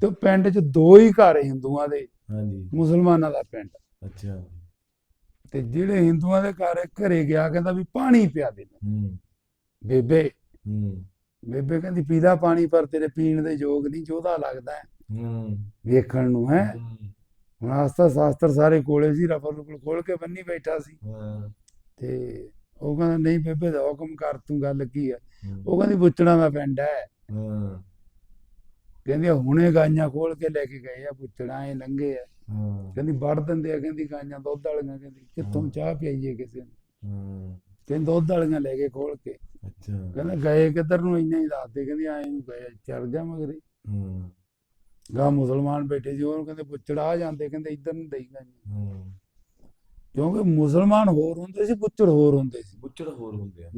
ਤੇ ਉਹ ਪਿੰਡ 'ਚ ਦੋ ਹੀ ਘਰ ਹਿੰਦੂਆਂ ਦੇ ਹਾਂਜੀ। ਮੁਸਲਮਾਨਾਂ ਦਾ ਪਿੰਡ। ਅੱਛਾ। ਤੇ ਜਿਹੜੇ ਹਿੰਦੂਆਂ ਦੇ ਘਰ ਘਰੇ ਗਿਆ ਕਹਿੰਦਾ ਵੀ ਪਾਣੀ ਪਿਆ ਦੇ ਹੂੰ। ਬੇਬੇ। ਹੂੰ। ਬੇਬੇ ਕਹਿੰਦੀ ਪੀਦਾ ਪਾਣੀ ਪਰ ਤੇਰੇ ਪੀਣ ਦੇ ਯੋਗ ਨਹੀਂ ਜੋਧਾ ਲੱਗਦਾ ਹੈ। ਹੂੰ। ਵੇਖਣ ਨੂੰ ਹੈ? ਹੂੰ, ਹੁਣ ਆਸਤਾ ਸ਼ਾਸਤਰ ਸਾਰੇ ਕੋਲੇ ਸੀ ਰਫਲ ਰੁਫਲ ਖੋਲ ਕੇ ਬੰਨੀ ਬੈਠਾ ਸੀ। ਹਾਂ। ਤੇ ਉਹ ਕਹਿੰਦਾ ਨਹੀਂ ਬੇਬੇ ਦਾ ਹੁਕਮ ਕਰ ਤੂੰ ਗੱਲ ਕੀ ਹੈ? ਹੂੰ, ਉਹ ਕਹਿੰਦੀ ਬੁੱਚੜਾਂ ਦਾ ਪਿੰਡ ਹੈ। ਹਾਂ। ਕਹਿੰਦੀ ਹੁਣੇ ਗਾਈਆਂ ਖੋਲ ਕੇ ਲੈ ਕੇ ਗਏ ਆ ਬੁੱਚੜਾਂ ਇਹ ਲੰਘੇ ਆ। ਹਾਂ। ਕਹਿੰਦੀ ਵੜ ਦਿੰਦੇ ਆ ਕਹਿੰਦੀ ਗਾਈਆਂ ਦੁੱਧ ਵਾਲੀਆਂ ਕਹਿੰਦੀ ਕਿੱਥੋਂ। ਚਾਹ ਪਿਆਈਏ ਕਿਸੇ ਨੂੰ? ਹਾਂ। ਕਹਿੰਦੀ ਦੁੱਧ ਵਾਲੀਆਂ ਲੈ ਕੇ ਖੋਲ ਕੇ। ਅੱਛਾ। ਕਹਿੰਦਾ ਗਏ ਕਿੱਧਰ ਨੂੰ ਇੰਨਾ ਹੀ ਦੱਸਦੇ ਕਹਿੰਦੀ ਆਏ ਨੂੰ ਗਏ ਚੱਲ ਜਾ ਮਗਰੇ ਹਾਂ। ਗਾ ਮੁਸਲਮਾਨ ਬੈਠੇ ਸੀ ਉਹਨੂੰ ਕਹਿੰਦੇ ਆ ਜਾਂਦੇ ਕਹਿੰਦੇ ਇੱਧਰ ਨੂੰ ਦੇਈ ਗਾਈਆਂ। ਹਾਂ। ਕਿਉਂਕਿ ਮੁਸਲਮਾਨ ਹੋਰ ਹੁੰਦੇ ਸੀ ਬੁੱਚੜ ਹੋਰ ਹੁੰਦੇ ਸੀ। ਬੁੱਚੜ ਹੋਰ ਹੁੰਦੇ ਆ।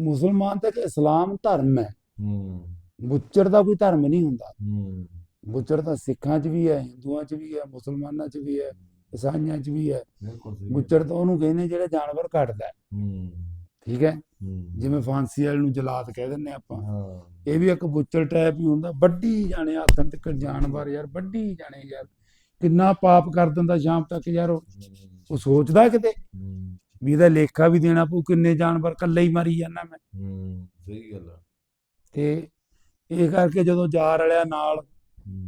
ਮੁਸਲਮਾਨ ਤਾਂ ਇੱਕ ਇਸਲਾਮ ਧਰਮ ਹੈ। ਹੂੰ। ਬੁੱਚੜ ਦਾ ਕੋਈ ਧਰਮ ਨਹੀਂ ਹੁੰਦਾ। ਹੂੰ। ਬੁੱਚੜ ਤਾਂ ਸਿੱਖਾਂ 'ਚ ਵੀ ਹੈ ਹਿੰਦੂਆਂ 'ਚ ਵੀ ਹੈ ਮੁਸਲਮਾਨਾਂ 'ਚ ਵੀ ਹੈ ਈਸਾਈਆਂ 'ਚ ਵੀ ਹੈ। ਬਿਲਕੁਲ ਸਹੀ ਬੁੱਚੜ ਤਾਂ ਉਹਨੂੰ ਕਹਿੰਦੇ ਜਿਹੜਾ ਜਾਨਵਰ ਕੱਟਦਾ ਹੈ, ਠੀਕ ਹੈ? ਜਿਵੇਂ ਫਾਂਸੀ ਵਾਲੇ ਨੂੰ ਜਲਾਦ ਕਹਿ ਦਿੰਦੇ ਆਪਾਂ। ਹਾਂ। ਇਹ ਵੀ ਇੱਕ ਬੁੱਚੜ ਟਾਈਪ ਹੀ ਹੁੰਦਾ। ਵੱਡੀ ਜਾਣੇ ਹੱਥਾਂ ਤੱਕ ਜਾਨਵਰ ਯਾਰ ਵੱਡੀ ਜਾਣੇ ਯਾਰ। ਕਿੰਨਾ ਪਾਪ ਕਰ ਦਿੰਦਾ ਸ਼ਾਮ ਤੱਕ ਯਾਰ ਉਹ। ਸੋਚਦਾ ਕਿਤੇ ਵੀ ਇਹਦਾ ਲੇਖਾ ਵੀ ਦੇਣਾ ਪਊ ਕਿੰਨੇ ਜਾਨਵਰ ਇਕੱਲੇ ਹੀ ਮਾਰੀ ਜਾਂਦਾ ਮੈਂ। ਹੂੰ। ਸਹੀ ਗੱਲ ਆ। ਤੇ ਇਹ ਕਰਕੇ ਜਦੋਂ ਜਾ ਰਲਿਆ ਨਾਲ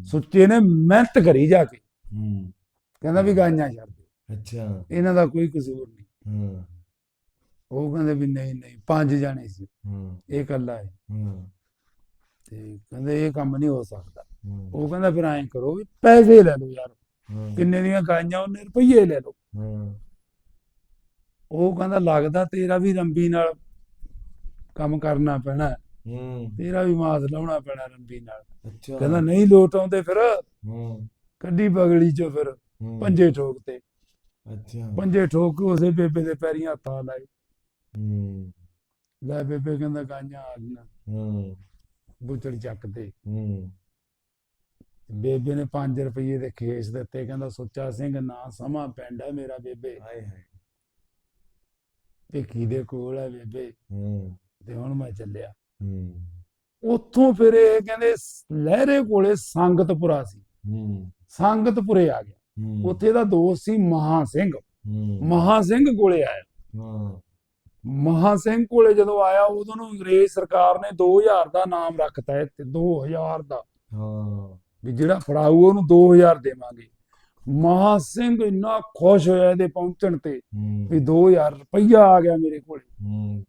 ਸੁੱਚੇ ਨੇ ਮਿਹਨਤ ਕਰੀ ਜਾ ਕੇ। ਹੂੰ। ਕਹਿੰਦਾ ਵੀ ਗਾਈਆਂ ਛੱਡ ਦਿਓ। ਅੱਛਾ। ਇਹਨਾਂ ਦਾ ਕੋਈ ਕਸੂਰ ਨਹੀਂ। ਹਾਂ। ਉਹ ਕਹਿੰਦੇ ਵੀ ਨਹੀਂ ਨਹੀਂ ਪੰਜ ਜਾਣੇ ਸੀ। ਹਾਂ। ਇਹ ਇਕੱਲਾ ਹੈ। ਹਾਂ। ਤੇ ਕਹਿੰਦੇ ਇਹ ਕੰਮ ਨਹੀਂ ਹੋ ਸਕਦਾ। ਉਹ ਕਹਿੰਦਾ ਫਿਰ ਐਂ ਕਰੋ ਵੀ ਪੈਸੇ ਲੈ ਲਓ ਯਾਰ। ਕਿੰਨੇ ਦੀਆਂ ਗਾਈਆਂ ਉਹਨੇ ਰੁਪਈਏ ਲੈ ਲਓ। ਹਾਂ। ਉਹ ਕਹਿੰਦਾ ਲੱਗਦਾ ਤੇਰਾ ਵੀ ਰੰਬੀ ਨਾਲ ਕੰਮ ਕਰਨਾ ਪੈਣਾ। ਹੈ, ਤੇਰਾ ਵੀ ਮਾਸ ਲਾਉਣਾ ਪੈਣਾ ਰੰਬੀ ਨਾਲ। ਅੱਛਾ। ਕਹਿੰਦਾ ਨਹੀਂ ਲੋਟ ਆਉਂਦੇ ਫਿਰ। ਹਾਂ। ਕੱਢੀ ਬਗਲੀ ਚੋਂ ਫਿਰ ਹੂੰ, ਪੰਜੇ ਠੋਕ ਤੇ। ਅੱਛਾ। ਪੰਜੇ ਠੋਕ ਕੇ ਉਸੇ ਬੇਬੇ ਦੇ ਪੈਰੀਂ ਹੱਥਾਂ ਲਾਏ। ਹੂੰ। ਲੈ ਬੇਬੇ ਕਹਿੰਦਾ ਗਾਈਆਂ ਆ ਗਈਆਂ। ਹੂੰ। ਬੁੱਚੜ ਚੱਕ ਤੇ। ਹੂੰ। ਬੇਬੇ ਨੇ 5 ਰੁਪਏ ਦੇ ਖੇਸ ਦਿੱਤੇ। ਕਹਿੰਦਾ ਸੁੱਚਾ ਸਿੰਘ ਨਾ ਸਮਾਂ ਪਿੰਡ ਹੈ ਮੇਰਾ ਬੇਬੇ। ਹਾਏ ਹਾਏ। ਭਿੱਖੀ ਦੇ ਕੋਲ ਹੈ ਬੇਬੇ? ਹੂੰ। ਤੇ ਹੁਣ ਮੈਂ ਚੱਲਿਆ। ਉੱਥੋਂ ਫਿਰ ਇਹ ਕਹਿੰਦੇ ਲਹਿਰੇ ਕੋਲੇ ਸੰਗਤਪੁਰਾ ਸੀ। ਹੂੰ। ਸੰਗਤਪੁਰੇ ਆ ਗਿਆ। ਉੱਥੇ ਦਾ ਦੋਸਤ ਸੀ ਮਹਾ ਸਿੰਘ। ਹੂੰ। ਮਹਾ ਸਿੰਘ ਕੋਲੇ ਆਇਆ। ਹਾਂ। ਮਹਾ ਸਿੰਘ ਕੋਲੇ ਜਦੋਂ ਆਇਆ ਉਦੋਂ ਨੂੰ ਅੰਗਰੇਜ਼ ਸਰਕਾਰ ਨੇ 2000 ਦਾ ਨਾਮ ਰੱਖਤਾ ਹੈ ਤੇ 2000 ਦਾ। ਹਾਂ। ਵੀ ਜਿਹੜਾ ਫੜਾਊ ਉਹਨੂੰ 2000 ਦੇਵਾਂਗੇ। ਮਹਾ ਸਿੰਘ ਇੰਨਾ ਖੁਸ਼ ਹੋਇਆ ਇਹਦੇ ਪਹੁੰਚਣ ਤੇ ਵੀ 2000 ਰੁਪਈਆ ਆ ਗਿਆ ਮੇਰੇ ਕੋਲੇ। ਹੂੰ।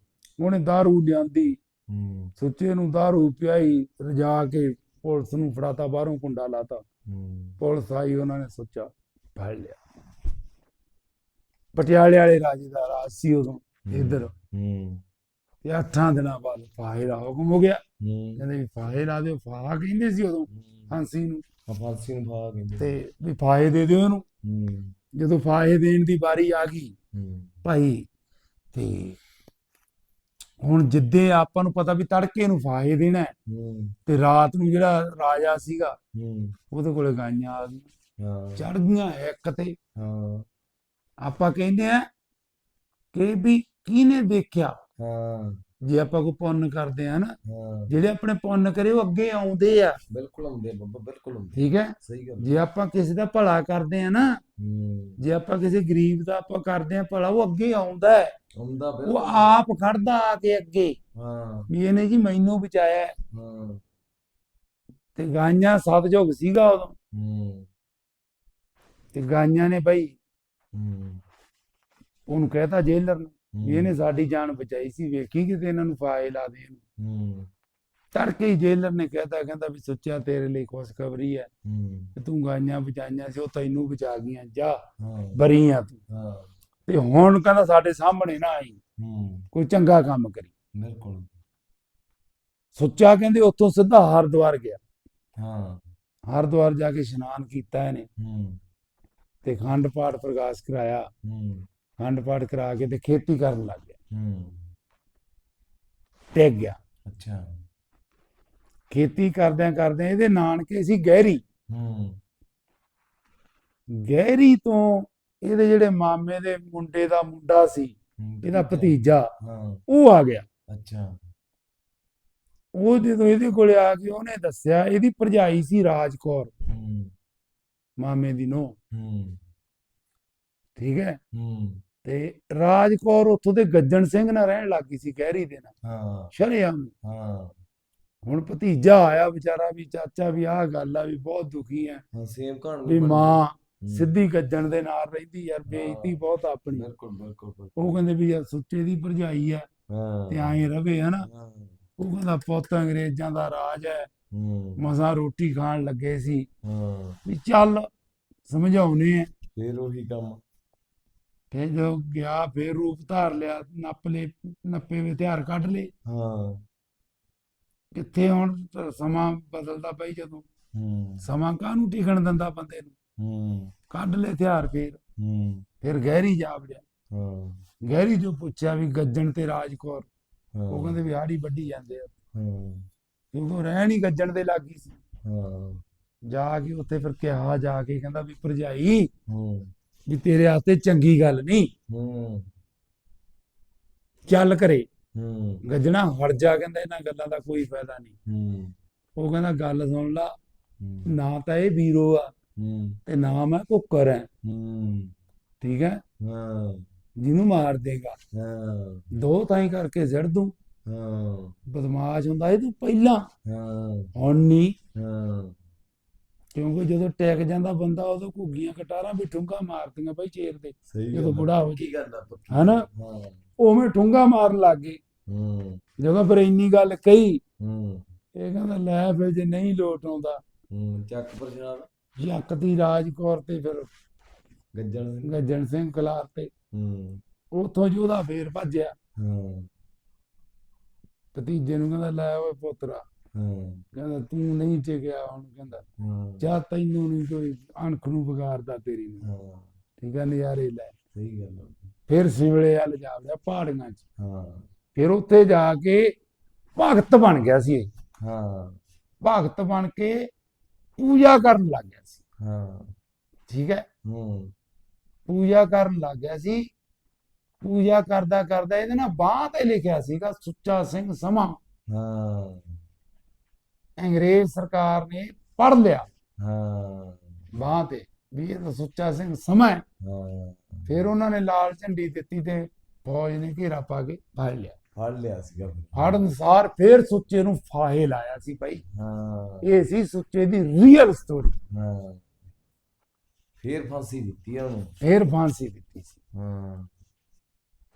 ਉਹਨੇ दारू ਲਿਆਂਦੀ ਹੂੰ। ਸੁੱਚੇ ਨੂੰ दारू ਪਿਆਈ ਰਜਾ ਕੇ ਪੁਲਿਸ ਨੂੰ ਫੜਾਤਾ ਬਾਹਰੋਂ ਕੁੰਡਾ ਲਾਤਾ। ਹੂੰ। ਪੁਲਿਸ ਆਈ ਉਹਨਾਂ ਨੇ ਸੋਚਾ ਫੜ ਲਿਆ। ਪਟਿਆਲੇ ਵਾਲੇ ਰਾਜੇ ਦਾ ਰਾਜ ਸੀ ਉਦੋਂ ਇੱਧਰ। ਹੂੰ। ਤੇ ਅੱਠਾਂ ਦਿਨਾਂ ਬਾਅਦ ਫਾਹੇ ਦਾ ਹੁਕਮ ਹੋ ਗਿਆ। ਕਹਿੰਦੇ ਵੀ ਫਾਹੇ ਲਾ ਦਿਓ ਫਾਹਾ ਕਹਿੰਦੇ ਸੀ ਉਦੋਂ ਫਾਂਸੀ ਨੂੰ। ਫਾਂਸੀ ਨੂੰ ਭਾ ਕਹਿੰਦੇ ਤੇ ਵੀ ਫਾਹੇ ਦੇ ਦਿਓ ਇਹਨੂੰ। ਹੂੰ। ਜਦੋਂ ਫਾਹੇ ਦੇਣ ਦੀ ਵਾਰੀ ਆ ਗਈ ਹੂੰ। ਭਾਈ ਤੇ ਹੁਣ ਜਿੱਦੇ ਆਪਾਂ ਨੂੰ ਪਤਾ ਵੀ ਤੜਕੇ ਨੂੰ ਫਾਹੇ ਦੇਣਾ ਹੈ, ਤੇ ਰਾਤ ਨੂੰ ਜਿਹੜਾ ਰਾਜਾ ਸੀਗਾ ਉਹਦੇ ਕੋਲੇ ਗਾਈਆਂ ਆ ਗਈਆਂ। ਹਾਂ। ਚੜ ਗਈਆਂ ਇੱਕ ਤੇ। ਹਾਂ। ਆਪਾਂ ਕਹਿੰਦੇ ਆ ਕਿ ਵੀ ਕਿਹਨੇ ਦੇਖਿਆ? ਹਾਂ। ਜੇ ਆਪਾਂ ਕੋਈ ਪੁੰਨ ਕਰਦੇ ਆ ਨਾ ਹਾਂ। ਜਿਹੜੇ ਆਪਣੇ ਪੁੰਨ ਕਰੇ ਉਹ ਅੱਗੇ ਆਉਂਦੇ ਆ। ਬਿਲਕੁਲ ਹੁੰਦੇ ਆ ਬੱਬਾ ਬਿਲਕੁਲ ਹੁੰਦੇ ਠੀਕ ਹੈ? ਸਹੀ ਗੱਲ ਜੇ ਆਪਾਂ ਕਿਸੇ ਦਾ ਭਲਾ ਕਰਦੇ ਆ ਨਾ ਜੇ ਆਪਾਂ ਕਿਸੇ ਗਰੀਬ ਦਾ ਆਪਾਂ ਕਰਦੇ ਆ ਭਲਾ ਉਹ ਅੱਗੇ ਆਉਂਦਾ ਹੈ। ਉਹ ਆਪ ਖੜਦਾ ਆ ਕੇ ਅੱਗੇ। ਹਾਂ। ਵੀ ਇਹਨੇ ਜੀ ਮੈਨੂੰ ਬਚਾਇਆ ਹੈ। ਤੇ ਗਾਈਆਂ ਸਤਜੁਗ ਸੀਗਾ ਉਦੋਂ। ਹੂੰ। ਤੇ ਗਾਈਆਂ ਨੇ ਬਈ ਹੂੰ। ਉਹਨੂੰ ਕਹਿਤਾ ਜੇਲਰ ਨੂੰ। ਵੀ ਇਹਨੇ ਸਾਡੀ ਜਾਨ ਬਚਾਈ ਸੀ ਵੇਖੀ ਕਿਤੇ ਇਹਨਾਂ ਨੂੰ ਫਾਇਲ ਲਾ ਦੇ ਹੂੰ। ਤੜਕੇ ਹੀ ਜੇਲਰ ਨੇ ਕਹਿਤਾ ਕਹਿੰਦਾ ਵੀ ਸੱਚਾ ਤੇਰੇ ਲਈ ਖੁਸ਼ਖਬਰੀ ਹੈ ਹੂੰ। ਕਿ ਤੂੰ ਗਾਈਆਂ ਬਚਾਈਆਂ ਸੀ ਉਹ ਤੈਨੂੰ ਬਚਾ ਗਈਆਂ ਜਾ ਹਾਂ। ਬਰੀ ਆ ਤੂੰ। ਤੇ ਹੁਣ ਕਹਿੰਦਾ ਸਾਡੇ ਸਾਹਮਣੇ ਨਾ ਆਈ ਕੋਈ ਚੰਗਾ ਕੰਮ ਕਰੀ। ਬਿਲਕੁਲ। ਸੁੱਚਾ ਕਹਿੰਦੇ ਉੱਥੋਂ ਸਿੱਧਾ ਹਰਿਦੁਆਰ ਗਿਆ। ਹਾਂ। ਹਰਿਦੁਆਰ ਜਾ ਕੇ ਇਸ਼ਨਾਨ ਕੀਤਾ ਇਹਨੇ ਹੂੰ। ਤੇ ਖੰਡ ਪਾਠ ਪ੍ਰਕਾਸ਼ ਕਰਾਇਆ। ਹੂੰ। ਖੰਡ ਪਾਠ ਕਰਾ ਕੇ ਤੇ ਖੇਤੀ ਕਰਨ ਲੱਗ ਗਿਆ। ਹੂੰ। ਟਿਕ ਗਿਆ। ਅੱਛਾ। ਖੇਤੀ ਕਰਦਿਆਂ ਕਰਦਿਆਂ ਇਹਦੇ ਨਾਨਕੇ ਸੀ ਗਹਿਰੀ। ਹੂੰ। ਗਹਿਰੀ ਤੋਂ ਇਹਦੇ ਜਿਹੜੇ ਮਾਮੇ ਦੇ ਮੁੰਡੇ ਦਾ ਮੁੰਡਾ ਸੀ ਇਹਦਾ। ਭਤੀਜਾ ਹਾਂ। ਉਹ ਆ ਗਿਆ। ਅੱਛਾ। ਉਹ ਜਦੋਂ ਇਹਦੇ ਕੋਲੇ ਆ ਕੇ ਉਹਨੇ ਦੱਸਿਆ ਇਹਦੀ ਭਰਜਾਈ ਸੀ ਰਾਜ ਕੌਰ ਹੂੰ। ਮਾਮੇ ਦੀ ਨੋ ਹੂੰ। ਠੀਕ ਹੈ? ਹੂੰ। ਤੇ ਰਾਜ ਕੌਰ ਉੱਥੋਂ ਦੇ ਗੱਜਣ ਸਿੰਘ ਨਾਲ ਰਹਿਣ ਲੱਗੀ ਸੀ ਗਹਿਰੀ ਦੇ ਨਾਲ। ਹਾਂ। ਸ਼ਰੇਆਮ। ਹਾਂ। ਹੁਣ ਭਤੀਜਾ ਆਇਆ ਵਿਚਾਰਾ ਵੀ ਚਾਚਾ ਵੀ ਆਹ ਗੱਲ ਆ ਵੀ ਬਹੁਤ ਦੁਖੀ ਹੈ। ਹਾਂ ਸੇਮ ਕਹਾਣੀ ਵੀ। ਮਾਂ ਸਿੱਧੀ ਗੱਜਣ ਦੇ ਨਾਲ ਰਹਿੰਦੀ ਯਾਰ ਬੇਇੱਜ਼ਤੀ। ਬਹੁਤ ਆਪਣੀ। ਬਿਲਕੁਲ ਬਿਲਕੁਲ। ਉਹ ਕਹਿੰਦੇ ਵੀ ਯਾਰ ਸੁੱਚੇ ਦੀ ਭਰਜਾਈ ਹਾਂ ਤੇ ਐਂ ਰਵੇ ਹਨਾ? ਉਹ ਕਹਿੰਦਾ ਪੁੱਤ ਅੰਗਰੇਜ਼ਾਂ ਦਾ ਰਾਜ ਹੈ। ਮਸਾਂ ਰੋਟੀ ਖਾਣ ਲੱਗੇ ਸੀ। ਵੀ ਚੱਲ ਸਮਝਾਉਨੇ ਆ। ਫੇਰ ਉਹੀ ਕੰਮ। ਫਿਰ ਜੋ ਗਿਆ ਫੇਰ ਰੂਪ ਧਾਰ ਲਿਆ ਨੱਪ ਲੇ ਨੱਪੇ ਵੇ ਹਥਿਆਰ ਕੱਢ ਲਏ। ਹਾਂ। ਕਿੱਥੇ ਹੁਣ ਤ- ਸਮਾਂ ਬਦਲਦਾ ਪਈ ਜਦੋਂ? ਹੂੰ। ਸਮਾਂ ਕਾਹਨੂੰ ਟਿਕਣ ਦਿੰਦਾ ਬੰਦੇ ਨੂੰ? ਹੂੰ। ਕੱਢ ਲਏ ਹਥਿਆਰ ਫੇਰ। ਹੂੰ। ਫਿਰ ਗਹਿਰੀ ਜਾ ਵੜਿਆ ਹਾਂ। ਗਹਿਰੀ ਜੋ ਪੁੱਛਿਆ ਵੀ ਗੱਜਣ ਤੇ ਰਾਜ ਕੌਰ। ਹਾਂ। ਉਹ ਕਹਿੰਦੇ ਵੀ ਆੜੀ ਵੱਢੀ ਜਾਂਦੇ ਆ। ਹਾਂ। ਕਿਉਂਕਿ ਰਹਿਣ ਹੀ ਗੱਜਣ ਦੇ ਲੱਗੀ ਸੀ। ਹਾਂ। ਜਾ ਕੇ ਉੱਥੇ ਫਿਰ ਕਿਹਾ ਜਾ ਕੇ ਕਹਿੰਦਾ ਵੀ ਭਰਜਾਈ ਹੂੰ। ਵੀ ਤੇਰੇ ਵਾਸਤੇ ਚੰਗੀ ਗੱਲ ਨਹੀਂ। ਹੂੰ। ਚੱਲ ਘਰੇ। ਹੂੰ। ਗੱਜਣਾ ਹਟ ਜਾ ਕਹਿੰਦਾ ਇਹਨਾਂ ਗੱਲਾਂ ਦਾ ਕੋਈ ਫਾਇਦਾ ਨਹੀਂ। ਹੂੰ। ਉਹ ਕਹਿੰਦਾ ਗੱਲ ਸੁਣ ਲਾ। ਨਾ ਤਾਂ ਇਹ ਵੀਰੋ ਆ ਹੂੰ। ਤੇ ਨਾ ਮੈਂ ਕੁੱਕਰ ਹੈ ਹੂੰ। ਠੀਕ ਹੈ? ਹਾਂ। ਜਿਹਨੂੰ ਮਾਰ ਦੇਗਾ। ਹਾਂ। ਦੋ ਥਾਈ ਕਰਕੇ ਜ਼ੜ ਦੂੰ। ਹਾਂ। ਬਦਮਾਸ਼ ਹੁੰਦਾ ਇਹ ਤੂੰ ਪਹਿਲਾਂ। ਹਾਂ। ਹੁਣ ਨਹੀਂ ਹਾਂ। ਕਿਉਂਕਿ ਜਦੋਂ ਟੈਕ ਜਾਂਦਾ ਬੰਦਾ ਉਦੋਂ ਘੁੱਗੀਆਂ ਕਟਾਰਾਂ ਵੀ ਠੁੰਗਾ ਮਾਰਦੀਆਂ ਬਈ ਚੇਰ ਦੇ ਸਹੀ ਜਦੋਂ। ਬੁੜਾ ਹੋ ਕੀ ਜੀ ਗੱਲ ਆ? ਹਨਾ? ਉਵੇਂ ਠੁੰਗਾ ਮਾਰਨ ਲੱਗ ਗਏ। ਹੂੰ। ਜਦੋਂ ਫਿਰ ਇੰਨੀ ਗੱਲ ਕਹੀ ਹੂੰ। ਇਹ ਕਹਿੰਦਾ ਲੈ ਫਿਰ ਜੇ ਨਹੀਂ ਲੋਟ ਆਉਂਦਾ। ਹੂੰ ਚੱਕ ਪ੍ਰਸ਼ਾਦ ਯੱਕ ਦੀ ਰਾਜ ਕੌਰ ਤੇ ਫਿਰ ਗੱਜਣ ਸਿੰਘ। ਗੱਜਣ ਸਿੰਘ ਕਲਾਰ ਤੇ। ਹੂੰ। ਉਥੋਂ ਜੋਦਾ ਫੇਰ ਭੱਜਿਆ। ਹਾਂ। ਭਤੀਜੇ ਨੂੰ ਕਹਿੰਦਾ ਲੈ ਓਏ ਪੁੱਤਰਾ ਕਹਿੰਦਾ ਤੂੰ ਨਹੀਂ ਟਿਕਿਆ ਹੁਣ ਕਹਿੰਦਾ। ਜਾ ਤੈਨੂੰ ਨਹੀਂ ਕੋਈ ਅਣਖ ਨੂੰ ਵਿਗਾੜਦਾ ਤੇਰੀ ਨੂੰ। ਠੀਕ ਹੈ ਨਜ਼ਾਰੇ ਲੈ। ਸਹੀ ਗੱਲ। ਫਿਰ ਸਿਵਲੇ ਵੱਲ ਜਾ ਵੜਿਆ ਪਹਾੜੀਆਂ 'ਚ। ਹਾਂ। ਫਿਰ ਉੱਥੇ ਜਾ ਕੇ ਭਗਤ ਬਣ ਗਿਆ ਸੀ ਇਹ। ਹਾਂ। ਭਗਤ ਬਣ ਕੇ ਪੂਜਾ ਕਰਨ ਲੱਗ ਗਿਆ ਸੀ। ਹਾਂ। ਠੀਕ ਹੈ? ਹੂੰ। ਪੂਜਾ ਕਰਨ ਲੱਗ ਗਿਆ ਸੀ। ਪੂਜਾ ਕਰਦਾ ਕਰਦਾ ਇਹਦੇ ਨਾਲ ਬਾਂਹ ਤੇ ਲਿਖਿਆ ਸੀਗਾ ਸੁੱਚਾ ਸਿੰਘ ਸਮਾ। ਹਾਂ। ਅੰਗਰੇਜ਼ ਸਰਕਾਰ ਨੇ ਪੜ ਲਿਆ। ਹਾਂ। ਬਾਂਹ ਤੇ ਵੀ ਇਹ ਤਾਂ ਸੁੱਚਾ ਸਿੰਘ ਸਮਾ ਹੈ। ਫਿਰ ਉਹਨਾਂ ਨੇ ਲਾਲ ਝੰਡੀ ਦਿੱਤੀ ਤੇ ਫੌਜ ਨੇ ਘੇਰਾ ਪਾ ਕੇ ਫੜ ਲਿਆ। ਫੜ ਲਿਆ ਸੀਗਾ। ਫੜ ਅਨੁਸਾਰ ਫਿਰ ਸੁੱਚੇ ਨੂੰ ਫਾਹੇ ਲਾਇਆ ਸੀ ਭਾਈ। ਹਾਂ। ਇਹ ਸੀ ਸੁੱਚੇ ਦੀ ਰੀਅਲ ਸਟੋਰੀ ਹਾਂ। ਫੇਰ ਫਾਂਸੀ ਦਿੱਤੀ ਉਹਨੂੰ। ਫਿਰ ਫਾਂਸੀ ਦਿੱਤੀ ਸੀ। ਹਾਂ।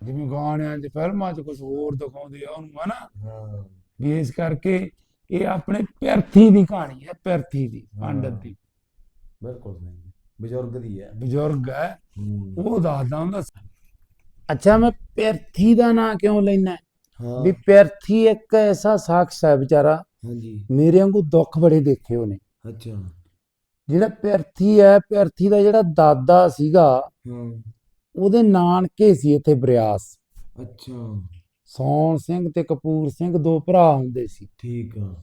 ਜਿਵੇਂ ਗਾਣਿਆਂ 'ਚ ਫਿਲਮਾਂ 'ਚ ਕੁਝ ਹੋਰ ਦਿਖਾਉਂਦੇ ਆ ਉਹਨੂੰ ਹਨਾ? ਹਾਂ। ਵੀ ਇਸ ਕਰਕੇ ਇਹ ਆਪਣੇ ਪਿਰਥੀ ਦੀ ਕਹਾਣੀ ਹੈ ਪਿਰਥੀ ਦੀ ਪੰਡਤ ਦੀ। ਬਿਲਕੁਲ ਬਜ਼ੁਰਗ ਦੀ ਹੈ। ਬਜ਼ੁਰਗ ਹੈ ਉਹ ਦੱਸਦਾ ਹੁੰਦਾ। ਅੱਛਾ ਮੈਂ ਪਿਰਥੀ ਦਾ ਨਾਂ ਕਿਉਂ ਲੈਣਾ ਹਾਂ। ਵੀ ਪਿਰਥੀ ਇੱਕ ਐਸਾ ਸ਼ਖਸ ਹੈ ਵਿਚਾਰਾ ਹਾਂਜੀ। ਮੇਰੇ ਵਾਂਗੂ ਦੁੱਖ ਬੜੇ ਦੇਖੇ ਉਹਨੇ। ਅੱਛਾ। ਜਿਹੜਾ ਪਿਰਥੀ ਹੈ ਪਿਰਥੀ ਦਾ ਜਿਹੜਾ ਦਾਦਾ ਸੀਗਾ ਹਾਂ। ਉਹਦੇ ਨਾਨਕੇ ਸੀ ਇੱਥੇ ਬਰਿਆਸ ਅੱਛਾ। ਸੌਣ ਸਿੰਘ ਤੇ ਕਪੂਰ ਸਿੰਘ ਦੋ ਭਰਾ ਹੁੰਦੇ ਸੀ। ਠੀਕ ਆ।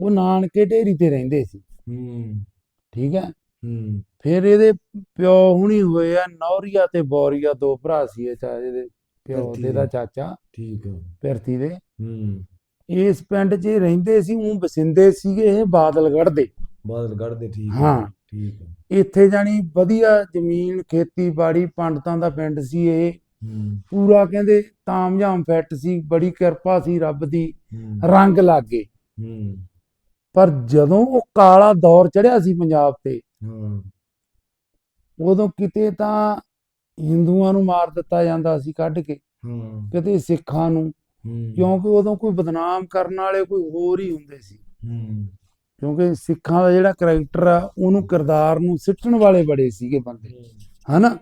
ਉਹ ਨਾਨਕੇ ਢੇਰੀ ਤੇ ਰਹਿੰਦੇ ਸੀ। ਹੂੰ। ਠੀਕ ਹੈ। ਹੂੰ। ਫਿਰ ਇਹਦੇ ਪਿਓ ਹੁਣੀ ਹੋਏ ਆ ਨੌਰੀਆ ਤੇ ਬੌਰੀਆ ਦੋ ਭਰਾ ਸੀ ਇਹ ਚਾ ਇਹਦੇ ਪਿਓ ਦੇ ਦਾ ਦੇ। ਚਾਚਾ। ਠੀਕ ਆ। ਪਿਰਥੀ ਦੇ। ਹੂੰ। ਇਸ ਪਿੰਡ 'ਚ ਰਹਿੰਦੇ ਸੀ ਉਹ ਵਸਿੰਦੇ ਸੀਗੇ ਇਹ ਬਾਦਲਗੜ੍ਹ ਦੇ। ਬਾਦਲ ਗੜ੍ਹਦੇ ਠੀਕ ਹਾਂ। ਠੀਕ ਇੱਥੇ ਜਾਣੀ ਵਧੀਆ ਜ਼ਮੀਨ ਖੇਤੀਬਾੜੀ ਪੰਡਤਾਂ ਦਾ ਪਿੰਡ ਸੀ ਇਹ। ਪੂਰਾ ਕਹਿੰਦੇ ਤਾਮਝਾਮ ਫਿੱਟ ਸੀ ਬੜੀ ਕਿਰਪਾ ਸੀ ਰੱਬ ਦੀ ਰੰਗ ਲੱਗੇ। ਪਰ ਜਦੋਂ ਉਹ ਕਾਲਾ ਦੌਰ ਚੜਿਆ ਸੀ ਪੰਜਾਬ ਤੇ ਉਦੋਂ ਕਿਤੇ ਤਾਂ ਹਿੰਦੂਆਂ ਨੂੰ ਮਾਰ ਦਿੱਤਾ ਜਾਂਦਾ ਸੀ ਕੱਢ ਕੇ ਕਿਤੇ ਸਿੱਖਾਂ ਨੂੰ ਕਿਉਂਕਿ ਉਦੋਂ ਕੋਈ ਬਦਨਾਮ ਕਰਨ ਵਾਲੇ ਕੋਈ ਹੋਰ ਹੀ ਹੁੰਦੇ ਸੀ। ਕਿਉਂਕਿ ਸਿੱਖਾਂ ਦਾ ਜਿਹੜਾ ਕਰੈਕਟਰ ਆ ਉਹਨੂੰ ਕਿਰਦਾਰ ਨੂੰ ਸਿੱਟਣ ਵਾਲੇ ਬੜੇ ਸੀਗੇ ਬੰਦੇ ਹਨਾ?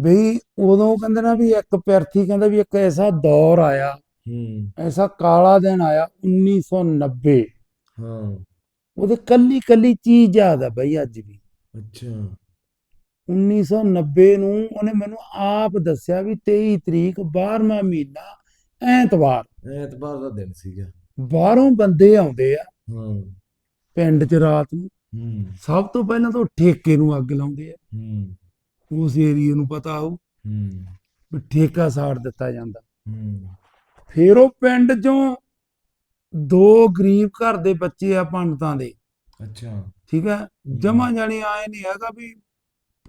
ਬਈ ਉਦੋਂ ਕਹਿੰਦੇ ਨਾ ਵੀ ਇੱਕ ਪਿਰਥੀ ਕਹਿੰਦਾ ਵੀ ਇੱਕ ਐਸਾ ਦੌਰ ਆਇਆ ਹੂੰ। ਐਸਾ ਕਾਲਾ ਦਿਨ ਆਇਆ 1990 ਹਾਂ। ਉਹਦੇ ਕੱਲੀ ਕੱਲੀ ਚੀਜ਼ ਯਾਦ ਆ ਬਈ ਅੱਜ ਵੀ। ਅੱਛਾ। 1990 ਨੂੰ ਉਹਨੇ ਮੈਨੂੰ ਆਪ ਦੱਸਿਆ ਵੀ 23 ਤਰੀਕ 12ਵਾਂ ਮਹੀਨਾ ਐਤਵਾਰ। ਐਤਵਾਰ ਦਾ ਦਿਨ ਸੀਗਾ। ਬਾਹਰੋਂ ਬੰਦੇ ਆਉਂਦੇ ਆ। ਹਾਂ। ਪਿੰਡ 'ਚ ਰਾਤ ਨੂੰ। ਹੂੰ। ਸਭ ਤੋਂ ਪਹਿਲਾਂ ਤਾਂ ਠੇਕੇ ਨੂੰ ਅੱਗ ਲਾਉਂਦੇ ਆ। ਹੂੰ। ਉਸ ਏਰੀਏ ਨੂੰ ਪਤਾ ਹੋਊ ਹੂੰ। ਵੀ ਠੇਕਾ ਸਾੜ ਦਿੱਤਾ ਜਾਂਦਾ। ਹੂੰ। ਫਿਰ ਉਹ ਪਿੰਡ 'ਚੋਂ ਦੋ ਗਰੀਬ ਘਰ ਦੇ ਬੱਚੇ ਆ ਪੰਡਤਾਂ ਦੇ। ਅੱਛਾ। ਠੀਕ ਹੈ? ਜਮਾ ਜਾਣੀ ਆਏ ਨਹੀਂ ਹੈਗਾ ਵੀ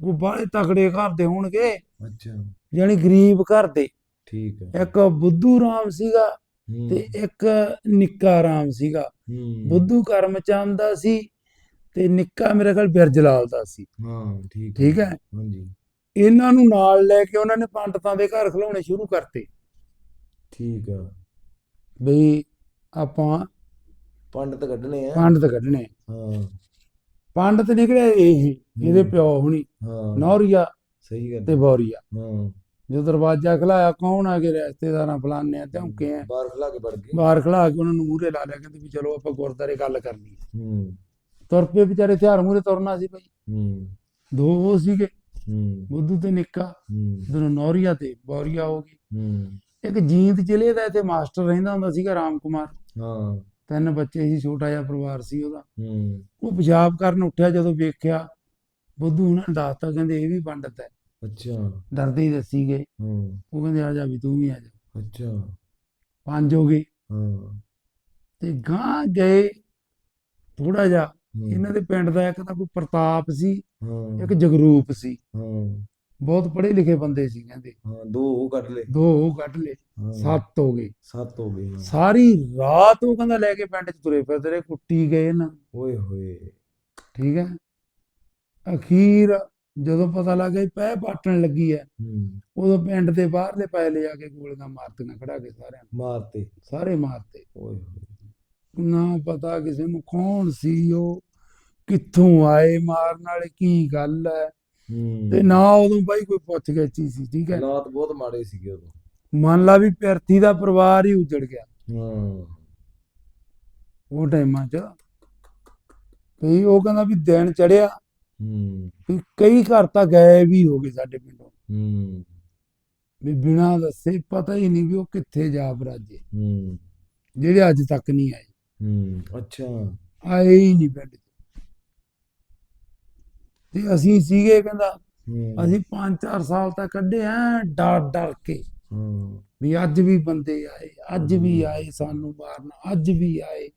ਉਹ ਬਾਹਲੇ ਤਕੜੇ ਘਰ ਦੇ ਹੋਣਗੇ। ਅੱਛਾ। ਜਾਣੀ ਗਰੀਬ ਘਰ ਦੇ। ਠੀਕ ਹੈ। ਇੱਕ ਬੁੱਧੂ ਰਾਮ ਸੀਗਾ ਤੇ ਇੱਕ ਨਿੱਕਾ ਰਾਮ ਸੀਗਾ। ਬੁੱਧੂ ਕਰਮ ਦਾ ਸੀ ਤੇ ਨਿੱਕਾ ਮੇਰੇ ਖਿਆਲ ਬਿਰਜ ਲਾਲ ਦਾ ਸੀ। ਹਾਂ ਠੀਕ ਠੀਕ ਹੈ? ਹਾਂਜੀ। ਇਹਨਾਂ ਨੂੰ ਨਾਲ ਲੈ ਕੇ ਉਹਨਾਂ ਨੇ ਪੰਡਤਾਂ ਦੇ ਘਰ ਖਿਲਾਉਣੇ ਸ਼ੁਰੂ ਕਰਤੇ। ਠੀਕ ਆ। ਬਈ ਆਪਾਂ ਪੰਡਤ ਕੱਢਣੇ ਆ। ਪੰਡਤ ਕੱਢਣੇ। ਹਾਂ। ਪੰਡਤ ਨਿਕਲੇ ਇਹ ਇਹਦੇ। ਪਿਓ ਹੁਣੀ। ਹਾਂ। ਨੌਰੀਆ ਸਹੀ ਗੱਲ ਤੇ ਬੌਰੀਆ। ਹਾਂ। ਜੋ ਦਰਵਾਜ਼ਾ ਖਲਾਇਆ ਕੌਣ ਆ ਕੇ ਰਿਸ਼ਤੇਦਾਰਾਂ ਫਲਾਣੇ ਆ ਧੌਂਕੇ ਆ ਬਾਹਰ ਖਲਾ ਕੇ ਵੜ ਗਏ। ਬਾਹਰ ਖਲਾ ਕੇ ਉਹਨਾਂ ਨੂੰ ਮੂਹਰੇ ਲਾ ਲਿਆ ਕਹਿੰਦੇ ਵੀ ਚਲੋ ਆਪਾਂ ਗੁਰਦਾਰੇ ਗੱਲ ਕਰਨੀ ਹੈ। ਤੁਰ ਪਏ ਵਿਚਾਰੇ ਹਥਿਆਰ ਮੂਹਰੇ ਤੁਰਨਾ ਸੀ ਭਾਈ ਹੂੰ। ਦੋ ਉਹ ਸੀਗੇ ਹੂੰ। ਬੁੱਧੂ ਤੇ ਨਿੱਕਾ ਹੂੰ। ਦੋਨੋਂ ਨੌਰੀਆ ਤੇ ਬੌਰੀਆ ਹੋ ਗਈ। ਹੂੰ। ਇੱਕ ਜੀਂਦ ਜ਼ਿਲ੍ਹੇ ਦਾ ਇੱਥੇ ਮਾਸਟਰ ਰਹਿੰਦਾ ਹੁੰਦਾ ਸੀਗਾ ਰਾਮ ਕੁਮਾਰ। ਹਾਂ। ਤਿੰਨ ਬੱਚੇ ਸੀ ਛੋਟਾ ਜਿਹਾ ਪਰਿਵਾਰ ਸੀ ਉਹਦਾ। ਹੂੰ। ਉਹ ਪਿਸ਼ਾਬ ਕਰਨ ਉੱਠਿਆ ਜਦੋਂ ਵੇਖਿਆ ਬੁੱਧੂ ਉਹਨਾਂ ਨੇ ਦੱਸਤਾ ਕਹਿੰਦੇ ਇਹ ਵੀ ਪੰਡਤ ਹੈ। ਅੱਛਾ। ਡਰਦੇ ਹੀ ਦੱਸੀ ਗਏ। ਹੂੰ। ਉਹ ਕਹਿੰਦੇ ਆ ਜਾ ਵੀ ਤੂੰ ਵੀ ਆ ਜਾ। ਅੱਛਾ। ਪੰਜ ਹੋ ਗਏ। ਹਾਂ। ਤੇ ਗਾਂ ਗਏ ਥੋੜਾ ਜਿਹਾ ਇਹਨਾਂ ਦੇ ਪਿੰਡ ਦਾ ਇੱਕ ਤਾਂ ਕੋਈ ਪ੍ਰਤਾਪ ਸੀ ਇੱਕ ਜਗਰੂਪ ਸੀ। ਹਾਂ। ਬਹੁਤ ਪੜ੍ਹੇ ਲਿਖੇ ਬੰਦੇ ਸੀ ਕਹਿੰਦੇ। ਹਾਂ ਦੋ ਉਹ ਕੱਢ ਲਏ। ਦੋ ਉਹ ਕੱਢ ਲਏ। ਹਾਂ, ਸੱਤ ਹੋ ਗਏ। ਸੱਤ ਹੋ ਗਏ ਹਾਂ। ਸਾਰੀ ਰਾਤ ਉਹ ਕਹਿੰਦਾ ਲੈ ਕੇ ਪਿੰਡ 'ਚ ਤੁਰੇ ਫਿਰਦੇ ਰਹੇ ਕੁੱਟੀ ਗਏ ਨੂੰ, ਓਏ ਹੋਏ। ਠੀਕ ਹੈ? ਅਖੀਰ ਜਦੋਂ ਪਤਾ ਲੱਗਾ ਵੀ ਪੈ ਪਾਟਣ ਲੱਗੀ ਹੂੰ ਉਦੋਂ ਪਿੰਡ ਦੇ ਬਾਹਰਲੇ ਪੈ ਲਿਆ ਕੇ ਗੋਲੀਆਂ ਮਾਰਤੀਆਂ ਖੜਾ ਕੇ ਸਾਰਿਆਂ ਨੂੰ। ਮਾਰਤੇ। ਸਾਰੇ ਮਾਰਤੇ। ਓਏ ਹੋਏ। ਨਾ ਪਤਾ ਕਿਸੇ ਨੂੰ ਕੌਣ ਸੀ ਉਹ। ਕਿੱਥੋਂ ਆਏ ਮਾਰਨ ਵਾਲੇ ਕੀ ਗੱਲ ਹੈ। ਤੇ ਨਾ ਉਦੋਂ ਬਾਈ ਕੋਈ ਪੁੱਛ ਗਿੱਛ ਸੀ ਠੀਕ ਹੈ ਹਾਲਾਤ ਬਹੁਤ ਮਾੜੇ ਸੀਗੇ ਉਦੋਂ। ਮੰਨ ਲਾ ਵੀ ਪਿਰਥੀ ਦਾ ਪਰਿਵਾਰ ਹੀ ਉਜੜ ਗਿਆ। ਹਾਂ। ਉਹ ਟਾਈਮਾਂ 'ਚ ਕਈ ਉਹ ਕਹਿੰਦਾ ਵੀ ਦਿਨ ਚੜਿਆ ਹੂੰ। ਕਈ ਘਰ ਤਾਂ ਗਏ ਵੀ ਹੋ ਗਏ ਸਾਡੇ ਪਿੰਡੋਂ। ਹੂੰ। ਵੀ ਬਿਨਾਂ ਦੱਸੇ ਪਤਾ ਹੀ ਨਹੀਂ ਵੀ ਉਹ ਕਿੱਥੇ ਜਾ ਬਰਾਜੇ ਹੂੰ। ਜਿਹੜੇ ਅੱਜ ਤੱਕ ਨਹੀਂ ਆਏ। ਹੂੰ ਅੱਛਾ। ਆਏ ਹੀ ਨਹੀਂ ਪਿੰਡ ਤੇ ਅਸੀਂ ਸੀਗੇ ਕਹਿੰਦਾ ਅਸੀਂ 5-4 ਸਾਲ ਤੱਕ ਕੱਢੇ ਆ ਡਰ ਡਰ ਕੇ ਵੀ ਅੱਜ ਵੀ ਬੰਦੇ ਆਏ ਅੱਜ ਵੀ ਆਏ ਸਾਨੂੰ ਮਾਰਨ ਅੱਜ ਵੀ ਆਏ।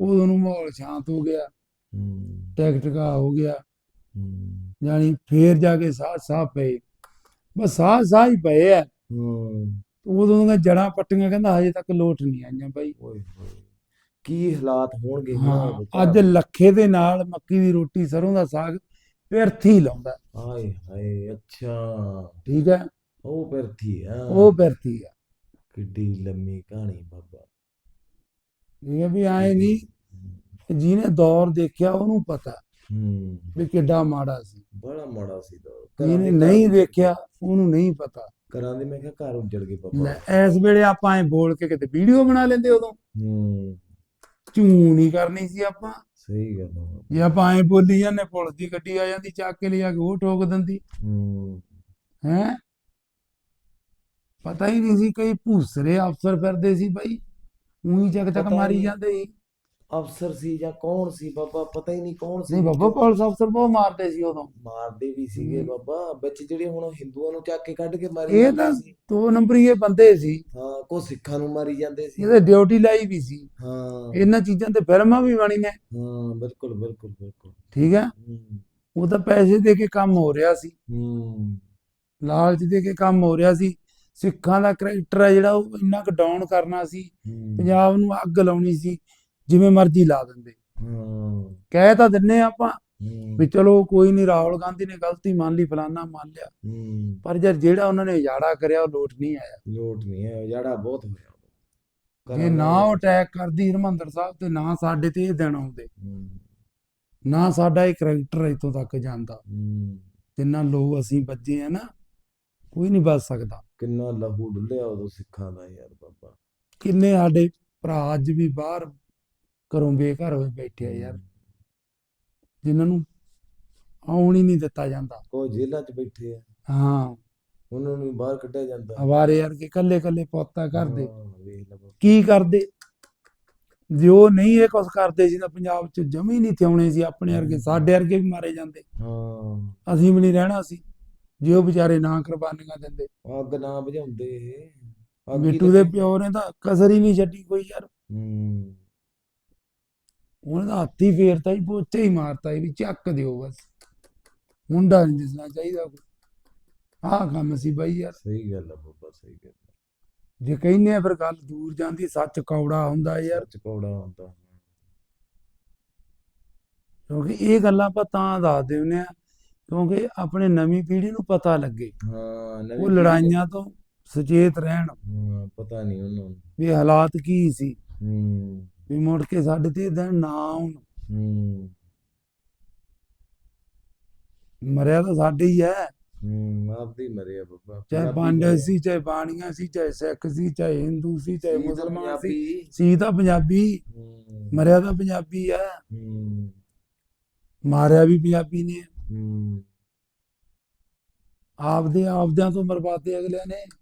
ਉਦੋਂ ਨੂੰ ਮਾਹੌਲ ਸ਼ਾਂਤ ਹੋ ਗਿਆ ਹੂੰ। ਟੈਕਟਕਾ ਹੋ ਗਿਆ। ਜਾਣੀ ਫੇਰ ਜਾ ਕੇ ਸਾਹ ਸਾਹ ਪਏ। ਬਸ ਸਾਹ ਸਾਹ ਹੀ ਪਏ ਆ ਉਦੋਂ ਦੀਆਂ ਜੜਾਂ ਪੱਟੀਆਂ ਕਹਿੰਦਾ ਹਜੇ ਤੱਕ ਲੋਟ ਨਹੀਂ ਆਈਆਂ ਬਾਈ। ਓਏ ਹੋਏ। ਕੀ ਹਾਲਾਤ ਹੋਣਗੇ ਦੇ ਅੱਜ ਲੱਖੇ ਦੇ ਨਾਲ ਮੱਕੀ ਦੀ ਰੋਟੀ ਸਰੋਂ ਦਾ ਸਾਗ ਪਿਰਥੀ ਲਾਉਂਦਾ। ਹਾਏ ਹਾਏ ਅੱਛਾ। ਠੀਕ ਹੈ? ਉਹ ਪਰਥੀ ਆ। ਉਹ ਪਿਰਥੀ ਆ। ਕਿੱਡੀ ਲੰਮੀ ਕਹਾਣੀ ਬਾਬਾ। ਇਹ ਵੀ ਆਏ ਨਹੀਂ ਜਿਹਨੇ ਦੌਰ ਦੇਖਿਆ ਉਹਨੂੰ ਪਤਾ ਹੂੰ। ਵੀ ਕਿੱਡਾ ਮਾੜਾ ਸੀ। ਬੜਾ ਮਾੜਾ ਸੀ ਦੌਰ। ਜਿਹਨੇ ਨਹੀਂ ਦੇਖਿਆ ਉਹਨੂੰ ਨਹੀਂ ਪਤਾ। ਕਰਾਂ ਦੇ ਮੈਂ ਕਿਹਾ ਘਰ ਉੱਜੜ ਗਏ ਬਾਬਾ। ਲੈ ਇਸ ਵੇਲੇ ਆਪਾਂ ਐ ਬੋਲ ਕੇ ਕਿਤੇ ਵੀਡੀਓ ਬਣਾ ਲੈਂਦੇ ਉਦੋਂ। ਹੂੰ। ਨਹੀਂ ਕਰਨੀ ਸੀ ਆਪਾਂ। ਸਹੀ ਗੱਲ ਆ ਜੇ ਆਪਾਂ ਐ ਬੋਲੀ ਜਾਂਦੇ ਪੁਲਿਸ ਦੀ ਗੱਡੀ ਆ ਜਾਂਦੀ ਚੱਕ ਕੇ ਲਿਆ ਕੇ ਉਹ ਠੋਕ ਦਿੰਦੀ। ਹੂੰ। ਹੈ? ਪਤਾ ਹੀ ਨਹੀਂ ਸੀ ਕਈ ਭੂਸਰੇ ਅਫਸਰ ਫਿਰਦੇ ਸੀ ਬਾਈ। ਉਹੀ ਚੱਕ ਚੱਕ ਪਤਾ ਮਾਰੀ ਨਹੀਂ। ਜਾਂਦੇ ਸੀ। ਅਫਸਰ ਸੀ ਜਾਂ ਕੌਣ ਸੀ? ਬਾਬਾ ਪਤਾ ਹੀ ਨਹੀਂ ਕੌਣ ਸੀ। ਨਹੀਂ ਬਾਬਾ ਪੁਲਿਸ ਅਫਸਰ ਬਹੁਤ ਮਾਰਦੇ ਸੀ ਉਦੋਂ। ਮਾਰਦੇ ਵੀ ਸੀਗੇ। ਬਾਬਾ। ਵਿੱਚ ਜਿਹੜੇ ਹੁਣ ਹਿੰਦੂਆਂ ਨੂੰ ਚੱਕ ਕੇ ਕੱਢ ਕੇ ਮਾਰੀ ਇਹ ਤਾਂ ਦੋ ਨੰਬਰੀਏ ਬੰਦੇ ਸੀ। ਹਾਂ ਕੋ ਸਿੱਖਾਂ ਨੂੰ ਮਾਰੀ ਜਾਂਦੇ ਸੀ। ਇਹਦੇ ਡਿਊਟੀ ਲਾਈ ਵੀ ਸੀ। ਹਾਂ। ਇਹਨਾਂ ਚੀਜ਼ਾਂ ਤੇ ਫਿਲਮਾਂ ਵੀ ਬਣੀਆਂ ਹਾਂ ਬਿਲਕੁਲ ਬਿਲਕੁਲ ਬਿਲਕੁਲ। ਠੀਕ ਹੈ? ਉਹ ਤਾਂ ਪੈਸੇ ਦੇ ਕੇ ਕੰਮ ਹੋ ਰਿਹਾ ਸੀ। ਹੂੰ। ਲਾਲਚ ਦੇ ਕੇ ਕੰਮ ਹੋ ਰਿਹਾ ਸੀ। ਸਿੱਖਾਂ ਦਾ ਕਰੈਕਟਰ ਹੈ ਜਿਹੜਾ ਉਹ ਇੰਨਾ ਕੁ ਡਾਊਨ ਕਰਨਾ ਸੀ। ਪੰਜਾਬ ਨੂੰ ਅੱਗ ਲਾਉਣੀ ਸੀ। ਜਿਵੇਂ ਮਰਜ਼ੀ ਲਾ ਦਿੰਦੇ। ਹਾਂ। ਕਹਿ ਤਾਂ ਦਿੰਨੇ ਆਪਾਂ ਵੀ ਚਲੋ ਕੋਈ ਨਹੀਂ ਰਾਹੁਲ ਗਾਂਧੀ ਨੇ ਗਲਤੀ ਮੰਨ ਲਈ ਫਲਾਨਾ ਮੰਨ ਲਿਆ। ਪਰ ਜਦ ਜਿਹੜਾ ਉਹਨਾਂ ਨੇ ਉਜਾੜਾ ਕਰਿਆ ਉਹ ਲੋਟ ਨਹੀਂ ਆਇਆ। ਲੋਟ ਨਹੀਂ ਹੈ ਜਿਹੜਾ ਬਹੁਤ ਹੋਇਆ। ਜੇ ਨਾ ਉਹ ਅਟੈਕ ਕਰਦੀ ਹਰਮੰਦਰ ਸਾਹਿਬ ਤੇ ਨਾ ਸਾਡੇ ਤੇ ਇਹ ਦਿਨ ਆਉਂਦੇ। ਨਾ ਸਾਡਾ ਇਹ ਕਰੈਕਟਰ ਇੱਥੋਂ ਤੱਕ ਜਾਂਦਾ। ਜਿੰਨਾ ਲੋਕ ਅਸੀਂ ਵੱਜੇ ਆ ਨਾ ਕੋਈ ਨਹੀਂ ਬਚ ਸਕਦਾ। ਕਿੰਨਾ ਲਹੂ ਡੁੱਲਿਆ ਉਦੋਂ ਸਿੱਖਾਂ ਦਾ ਯਾਰ ਬਾਬਾ। ਕਿੰਨੇ ਸਾਡੇ ਭਰਾ ਅੱਜ ਵੀ ਬਾਹਰ ਘਰੋਂ ਬੇਘਰ ਹੋਏ ਬੈਠੇ ਆ ਯਾਰ। ਜਿਨ੍ਹਾਂ ਨੂੰ ਆਉਣ ਹੀ ਨਹੀਂ ਦਿੱਤਾ ਜਾਂਦਾ। ਕੋਈ ਜੇਲ੍ਹਾਂ 'ਚ ਬੈਠੇ ਆ। ਹਾਂ। ਉਹਨਾਂ ਨੂੰ ਬਾਹਰ ਕੱਢਿਆ ਜਾਂਦਾ। ਹਵਾਰੇ ਯਾਰ ਕੇ ਕੱਲੇ ਕੱਲੇ ਪੋਤਾ ਕਰਦੇ। ਹਾਂ। ਕੀ ਕਰਦੇ? ਜੋ ਨਹੀਂ ਇਹ ਕੁਛ ਕਰਦੇ ਸੀ ਤਾਂ ਪੰਜਾਬ 'ਚ ਜਮੀ ਨਹੀਂ ਥਿਆਉਣੇ ਸੀ। ਆਪਣੇ ਵਰਗੇ ਸਾਡੇ ਵਰਗੇ ਵੀ ਮਾਰੇ ਜਾਂਦੇ। ਹਾਂ। ਅਸੀਂ ਵੀ ਨਹੀਂ ਰਹਿਣਾ ਸੀ। ਜੇ ਉਹ ਵਿਚਾਰੇ ਨਾ ਕੁਰਬਾਨੀਆਂ ਦਿੰਦੇ। ਅੱਗ ਨਾ ਬੁਝਾਉਂਦੇ ਹੀ ਬਿੱਟੂ ਦੇ ਪਿਓ ਨੇ ਤਾਂ ਕਸਰ ਹੀ ਨਹੀਂ ਛੱਡੀ ਕੋਈ ਯਾਰ। ਹੂੰ। ਉਹਨੇ ਤਾਂ ਹੱਥੀ ਫੇਰਤਾ ਹੀ ਪੋਚੇ ਹੀ ਮਾਰਤਾ ਵੀ ਚੱਕ ਦਿਓ ਬਸ। ਮੁੰਡਾ ਨਹੀਂ ਦਿਸਣਾ ਚਾਹੀਦਾ ਕੋਈ। ਆਹ ਕੰਮ ਸੀ ਬਾਈ ਯਾਰ। ਸਹੀ ਗੱਲ ਆ ਬਾਬਾ ਸਹੀ ਗੱਲ। ਜੇ ਕਹਿੰਦੇ ਆ ਫਿਰ ਗੱਲ ਦੂਰ ਜਾਂਦੀ ਸੱਚ ਕੌੜਾ ਹੁੰਦਾ ਯਾਰ। ਸੱਚ ਕੌੜਾ ਹੁੰਦਾ। ਕਿਉਂਕਿ ਇਹ ਗੱਲਾਂ ਆਪਾਂ ਤਾਂ ਦੱਸਦੇ ਹੁੰਦੇ ਆ ਕਿਉਂਕਿ ਆਪਣੇ ਨਵੀਂ ਪੀੜ੍ਹੀ ਨੂੰ ਪਤਾ ਲੱਗੇ। ਹਾਂ ਨਵੀਂ ਉਹ ਲੜਾਈਆਂ ਤੋਂ ਸੁਚੇਤ ਰਹਿਣ। ਹਾਂ ਪਤਾ ਨਹੀਂ ਉਹਨਾਂ। ਨੂੰ ਵੀ ਹਾਲਾਤ ਕੀ ਸੀ। ਹੂੰ। ਵੀ ਮੁੜ ਕੇ ਸਾਡੇ ਤੇ ਦਿਨ ਨਾ ਆਉਣ। ਹੂੰ। ਮਰਿਆ ਤਾਂ ਸਾਡੇ ਹੀ ਹੈ। ਹੂੰ ਆਪਦੇ ਮਰਿਆ ਬਾਬਾ। ਚਾਹੇ ਪਾਂਡੇ। ਸੀ ਚਾਹੇ ਬਾਣੀਆਂ ਸੀ ਚਾਹੇ ਸਿੱਖ ਸੀ ਚਾਹੇ ਹਿੰਦੂ ਸੀ ਚਾਹੇ ਮੁਸਲਮਾਨ ਸੀ। ਸੀ ਤਾਂ ਪੰਜਾਬੀ। ਮਰਿਆ ਤਾਂ ਪੰਜਾਬੀ ਹੈ। ਹੂੰ। ਮਾਰਿਆ ਵੀ ਪੰਜਾਬੀ ਨੇ। ਹੂੰ। ਆਪਦੇ ਆਪਦਿਆਂ ਤੋਂ ਬਰਬਾਦੇ ਅਗਲਿਆਂ ਨੇ।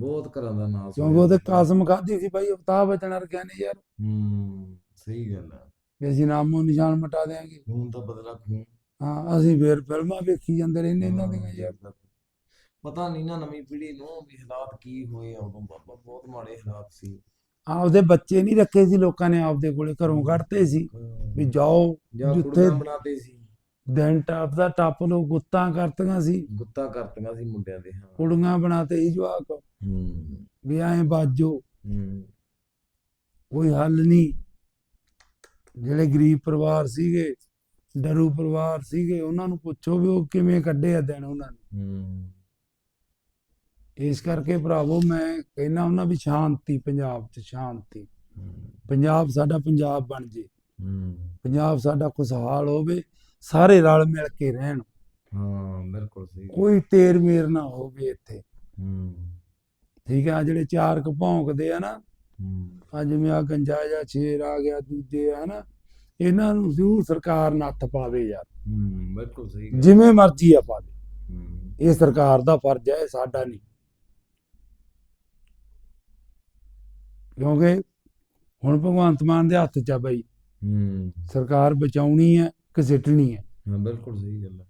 ਬਹੁਤ ਘਰਾਂ ਦਾ ਨਾਸ ਕਿਉਂਕਿ ਉਹਦੇ ਕਸਮ ਖਾਧੀ ਸੀ ਭਾਈ ਅਵਤਾਰ ਬਚਨ ਵਰਗਿਆਂ ਨੇ ਯਾਰ। ਹੂੰ ਸਹੀ ਗੱਲ ਆ। ਵੀ ਅਸੀਂ ਨਾਮੋ ਨਿਸ਼ਾਨ ਮਿਟਾ ਦੇਾਂਗੇ ਖੂਨ ਤਾਂ ਬਦਲਾ ਖੂਨ। ਹਾਂ ਅਸੀਂ ਫੇਰ ਫਿਲਮਾਂ ਵੇਖੀ ਜਾਂਦੇ ਰਹਿੰਦੇ ਇਹਨਾਂ ਦੀਆਂ ਯਾਰ। ਪਤਾ ਨਹੀਂ ਨਾ ਨਵੀਂ ਪੀੜ੍ਹੀ ਨੂੰ ਵੀ ਹਾਲਾਤ ਕੀ ਹੋਏ ਆ ਉਦੋਂ ਬਾਬਾ ਬਹੁਤ ਮਾੜੇ ਹਾਲਾਤ ਸੀ। ਆਪਦੇ ਬੱਚੇ ਨਹੀਂ ਰੱਖੇ ਸੀ ਲੋਕਾਂ ਨੇ ਆਪਦੇ ਕੋਲੇ ਘਰੋਂ ਕੱਢਤੇ ਸੀ। ਵੀ ਜਾਓ ਜਿੱਥੇ ਬਣਾਤੇ ਸੀ। ਦਿਨ ਟੱਪਦਾ ਟੱਪ ਲੋ ਗੁੱਤਾਂ ਕਰਤੀਆਂ ਸੀ। ਗੁੱਤਾ ਕਰਤੀਆਂ ਸੀ ਮੁੰਡਿਆਂ ਦੇ ਹਾਂ। ਕੁੜੀਆਂ ਬਣਾਤੇ ਸੀ ਜਵਾਕ। ਹੂੰ। ਵੀ ਐਂ ਬਾਜੋ। ਹੂੰ। ਕੋਈ ਹੱਲ ਨਹੀਂ। ਜਿਹੜੇ ਗਰੀਬ ਪਰਿਵਾਰ ਸੀਗੇ ਡਰੂ ਪਰਿਵਾਰ ਸੀਗੇ ਉਹਨਾਂ ਨੂੰ ਪੁੱਛੋ ਵੀ ਉਹ ਕਿਵੇਂ ਕੱਢੇ ਆ ਦਿਨ ਉਹਨਾਂ ਨੇ। ਹੂੰ। ਇਸ ਕਰਕੇ ਭਰਾਵੋ ਮੈਂ ਕਹਿੰਦਾ ਉਹਨਾਂ ਵੀ ਸ਼ਾਂਤੀ ਪੰਜਾਬ 'ਚ ਸ਼ਾਂਤੀ। ਹੂੰ, ਪੰਜਾਬ ਸਾਡਾ ਪੰਜਾਬ ਬਣ ਜੇ। ਹੂੰ। ਪੰਜਾਬ ਸਾਡਾ ਖੁਸ਼ਹਾਲ ਹੋਵੇ। ਸਾਰੇ ਰਲ ਮਿਲ ਕੇ ਰਹਿਣ। ਹਾਂ ਬਿਲਕੁਲ ਸਹੀ ਕੋਈ ਤੇਰ ਮੇਰ ਨਾ ਹੋਵੇ ਇੱਥੇ। ਹੂੰ। ਠੀਕ ਹੈ ਆਹ ਜਿਹੜੇ ਚਾਰ ਕੁ ਭੌਂਕਦੇ ਆ ਨਾ ਹੂੰ। ਆ ਜਿਵੇਂ ਆ ਗੰਜਾ ਜਾਂ ਸ਼ੇਰ ਆ ਗਿਆ ਦੂਜੇ ਆ ਨਾ ਇਹਨਾਂ ਨੂੰ ਜ਼ਰੂਰ ਸਰਕਾਰ ਨੱਥ ਪਾਵੇ ਯਾਰ। ਹੂੰ ਬਿਲਕੁਲ ਸਹੀ ਜਿਵੇਂ ਮਰਜ਼ੀ ਆ ਪਾਵੇ ਹੂੰ। ਇਹ ਸਰਕਾਰ ਦਾ ਫਰਜ਼ ਹੈ ਸਾਡਾ ਨਹੀਂ। ਕਿਉਂਕਿ ਹੁਣ ਭਗਵੰਤ ਮਾਨ ਦੇ ਹੱਥ 'ਚ ਆ ਬਈ ਹੂੰ। ਸਰਕਾਰ ਬਚਾਉਣੀ ਹੈ। ਕਿ ਸਿੱਟਣੀ ਹੈ। ਹਾਂ ਬਿਲਕੁਲ ਸਹੀ ਗੱਲ ਆ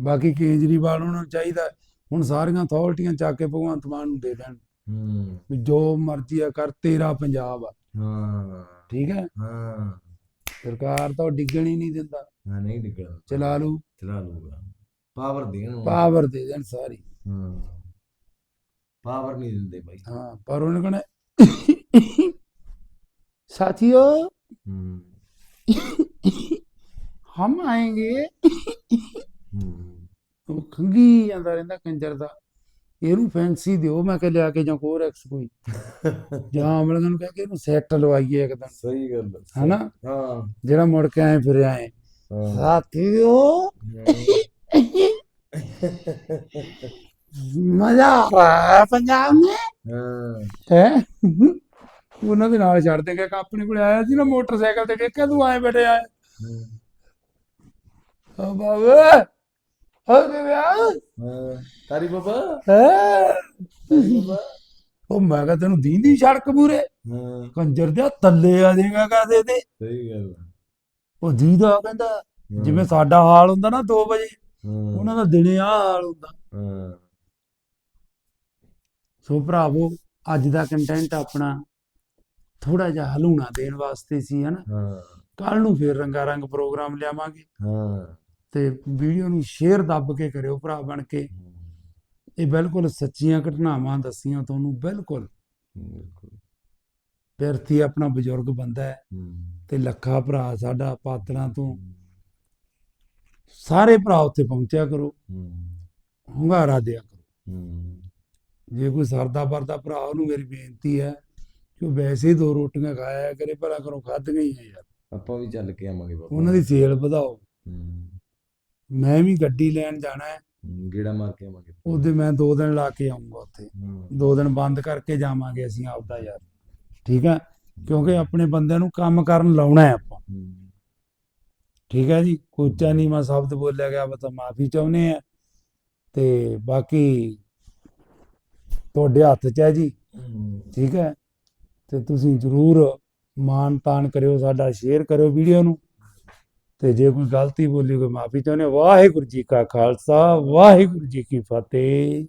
ਬਾਕੀ ਕੇਜਰੀਵਾਲ ਉਹਨਾਂ ਨੂੰ ਚਾਹੀਦਾ ਹੁਣ ਸਾਰੀਆਂ ਅਥਾਰਟੀਆਂ ਚੱਕ ਕੇ ਭਗਵੰਤ ਮਾਨ ਨੂੰ ਦੇ ਦੇਣ। ਹੂੰ। ਵੀ ਜੋ ਮਰਜ਼ੀ ਆ ਕਰ ਤੇਰਾ ਪੰਜਾਬ ਆ। ਹਾਂ। ਠੀਕ ਹੈ? ਹਾਂ। ਸਰਕਾਰ ਤਾਂ ਡਿੱਗਣ ਹੀ ਨਹੀਂ ਦਿੰਦਾ। ਹਾਂ ਨਹੀਂ ਚਲਾ ਲੂ ਚਲਾ ਲੂਗਾ ਪਾਵਰ ਦੇਣ। ਪਾਵਰ ਦੇ ਦੇਣ ਸਾਰੀ। ਹਾਂ। ਪਾਵਰ ਨਹੀਂ ਦਿੰਦੇ ਬਾਈ। ਹਾਂ ਪਰ ਉਹਨੇ ਕਹਣਾ ਸਾਥੀਓ। ਹੂੰ। ਹਮ ਆਏਂਗੇ। ਹੂੰ। ਉਹ ਖੰਗੀ ਜਾਂਦਾ ਰਹਿੰਦਾ ਕੰਜਰ ਦਾ। ਇਹਨੂੰ ਫੈਂਸੀ ਦਿਓ ਮੈਂ ਕਿ ਲਿਆ ਕੇ ਜਾਂ ਕੋਰੈਕਸ ਕੋਈ। ਜਾਂ ਅਮਲਗਨ ਨੂੰ ਕਹਿ ਕੇ ਇਹਨੂੰ ਸੈੱਟ ਲਵਾਈਏ ਇੱਕ ਦਿਨ। ਸਹੀ ਗੱਲ ਆ। ਹਨਾ? ਹਾਂ। ਜਿਹੜਾ ਮੁੜ ਕੇ ਆਏ ਫਿਰ ਆਏ ਹਾਂ। ਸਾਥੀਓ ਮਜ਼ਾ ਆ ਰਹਾ ਹੈ ਪੰਜਾਬ ਮੇਂ ਹਾਂ। ਹੈ? ਉਹਨਾਂ ਦੇ ਨਾਲ ਛੱਡ ਦੇ ਕਿ ਆਪਣੇ ਕੋਲ ਆਇਆ ਸੀ ਨਾ ਮੋਟਰਸਾਈਕਲ ਤੇ ਦੇਖਿਆ ਤੂੰ ਆਏ ਬੈਠੇ ਆਏ ਗਿਆ ਤਾਰੀ ਬਾਬਾ। ਤਾਰੀ ਬਾਬਾ। ਉਹ ਮੈਂ ਕਿਹਾ ਤੈਨੂੰ ਦੀਂਦੀ ਸੜਕ ਮੂਰੇ ਹਾਂ। ਕੰਜਰ ਦੇ ਥੱਲੇ ਆ ਜਾਏਗਾ ਕਾਦੇ ਤੇ? ਸਹੀ ਗੱਲ। ਉਹ ਦੀਦਾ ਕਹਿੰਦਾ ਜਿਵੇਂ ਸਾਡਾ ਹਾਲ ਹੁੰਦਾ ਨਾ 2 ਵਜੇ ਉਹਨਾਂ ਦਾ ਦਿਨੇ ਆ ਹਾਲ ਹੁੰਦਾ। ਹਾਂ। ਸੋ ਭਰਾਵੋ ਅੱਜ ਦਾ ਕੰਟੈਂਟ ਆਪਣਾ ਥੋੜਾ ਜਿਹਾ ਹਲੂਣਾ ਦੇਣ ਵਾਸਤੇ ਸੀ ਹਨਾ ਹਾਂ। ਕੱਲ ਨੂੰ ਫੇਰ ਰੰਗਾ ਰੰਗ ਪ੍ਰੋਗਰਾਮ ਲਿਆਵਾਂਗੇ। ਹਾਂ। ਤੇ ਵੀਡੀਓ ਨੂੰ ਸ਼ੇਅਰ ਦੱਬ ਕੇ ਕਰਿਓ ਭਰਾ ਬਣ ਕੇ। ਇਹ ਬਿਲਕੁਲ ਸੱਚੀਆਂ ਘਟਨਾਵਾਂ ਦੱਸੀਆਂ ਤੁਹਾਨੂੰ ਬਿਲਕੁਲ। ਬਿਲਕੁਲ। ਪਿਰਥੀ ਆਪਣਾ ਬਜ਼ੁਰਗ ਬੰਦਾ ਹੈ ਤੇ ਲੱਖਾ ਭਰਾ ਸਾਡਾ ਪਾਤੜਾਂ ਤੋਂ। ਸਾਰੇ ਭਰਾ ਉੱਥੇ ਪਹੁੰਚਿਆ ਕਰੋ। ਹੁੰਗਾਰਾ ਦਿਆ ਕਰੋ। ਜੇ ਕੋਈ ਸਰਦਾ ਵਰਦਾ ਭਰਾ ਉਹਨੂੰ ਮੇਰੀ ਬੇਨਤੀ ਹੈ ਕਿ ਉਹ ਵੈਸੇ ਹੀ ਦੋ ਰੋਟੀਆਂ ਖਾਇਆ ਕਰੇ ਭਲਾ ਕਰੋ ਖਾਧੀਆਂ ਹੀ ਆ ਯਾਰ। ਆਪਾਂ ਵੀ ਚੱਲ ਕੇ ਆਵਾਂਗੇ ਬਾਬਾ। ਉਹਨਾਂ ਦੀ ਸੇਲ ਵਧਾਓ। ਮੈਂ ਵੀ ਗੱਡੀ ਲੈਣ ਜਾਣਾ ਹੈ। ਗੇੜਾ ਮਾਰ ਕੇ ਆਵਾਂਗੇ। ਉਹਦੇ ਮੈਂ ਦੋ ਦਿਨ ਲਾ ਕੇ ਆਉਂਗਾ ਉੱਥੇ। ਹੂੰ, ਦੋ ਦਿਨ ਬੰਦ ਕਰਕੇ ਜਾਵਾਂਗੇ ਅਸੀਂ ਆਪਦਾ ਯਾਰ। ਠੀਕ ਹੈ? ਕਿਉਂਕਿ ਆਪਣੇ ਬੰਦਿਆਂ ਨੂੰ ਕੰਮ ਕਰਨ ਲਾਉਣਾ ਹੈ ਆਪਾਂ। ਠੀਕ ਹੈ ਜੀ? ਕੋਈ ਉੱਚਾ ਨੀਵਾਂ ਸ਼ਬਦ ਬੋਲਿਆ ਗਿਆ ਵਾ ਤਾਂ ਮਾਫੀ ਚਾਹੁੰਦੇ ਆ ਤੇ ਬਾਕੀ ਤੁਹਾਡੇ ਹੱਥ 'ਚ ਹੈ ਜੀ। ਠੀਕ ਹੈ? ਤੇ ਤੁਸੀਂ ਜਰੂਰ ਮਾਨ ਤਾਨ ਕਰਿਓ ਸਾਡਾ ਸ਼ੇਅਰ ਕਰਿਓ ਵੀਡੀਓ ਨੂੰ। ਤੇ ਜੇ ਕੋਈ ਗਲਤੀ ਬੋਲੀ, ਕੋਈ ਮਾਫੀ ਚਾਹੁੰਦੇ ਵਾਹਿਗੁਰੂ ਜੀ ਕਾ ਖਾਲਸਾ, ਵਾਹਿਗੁਰੂ ਜੀ ਕੀ ਫਤਿਹ।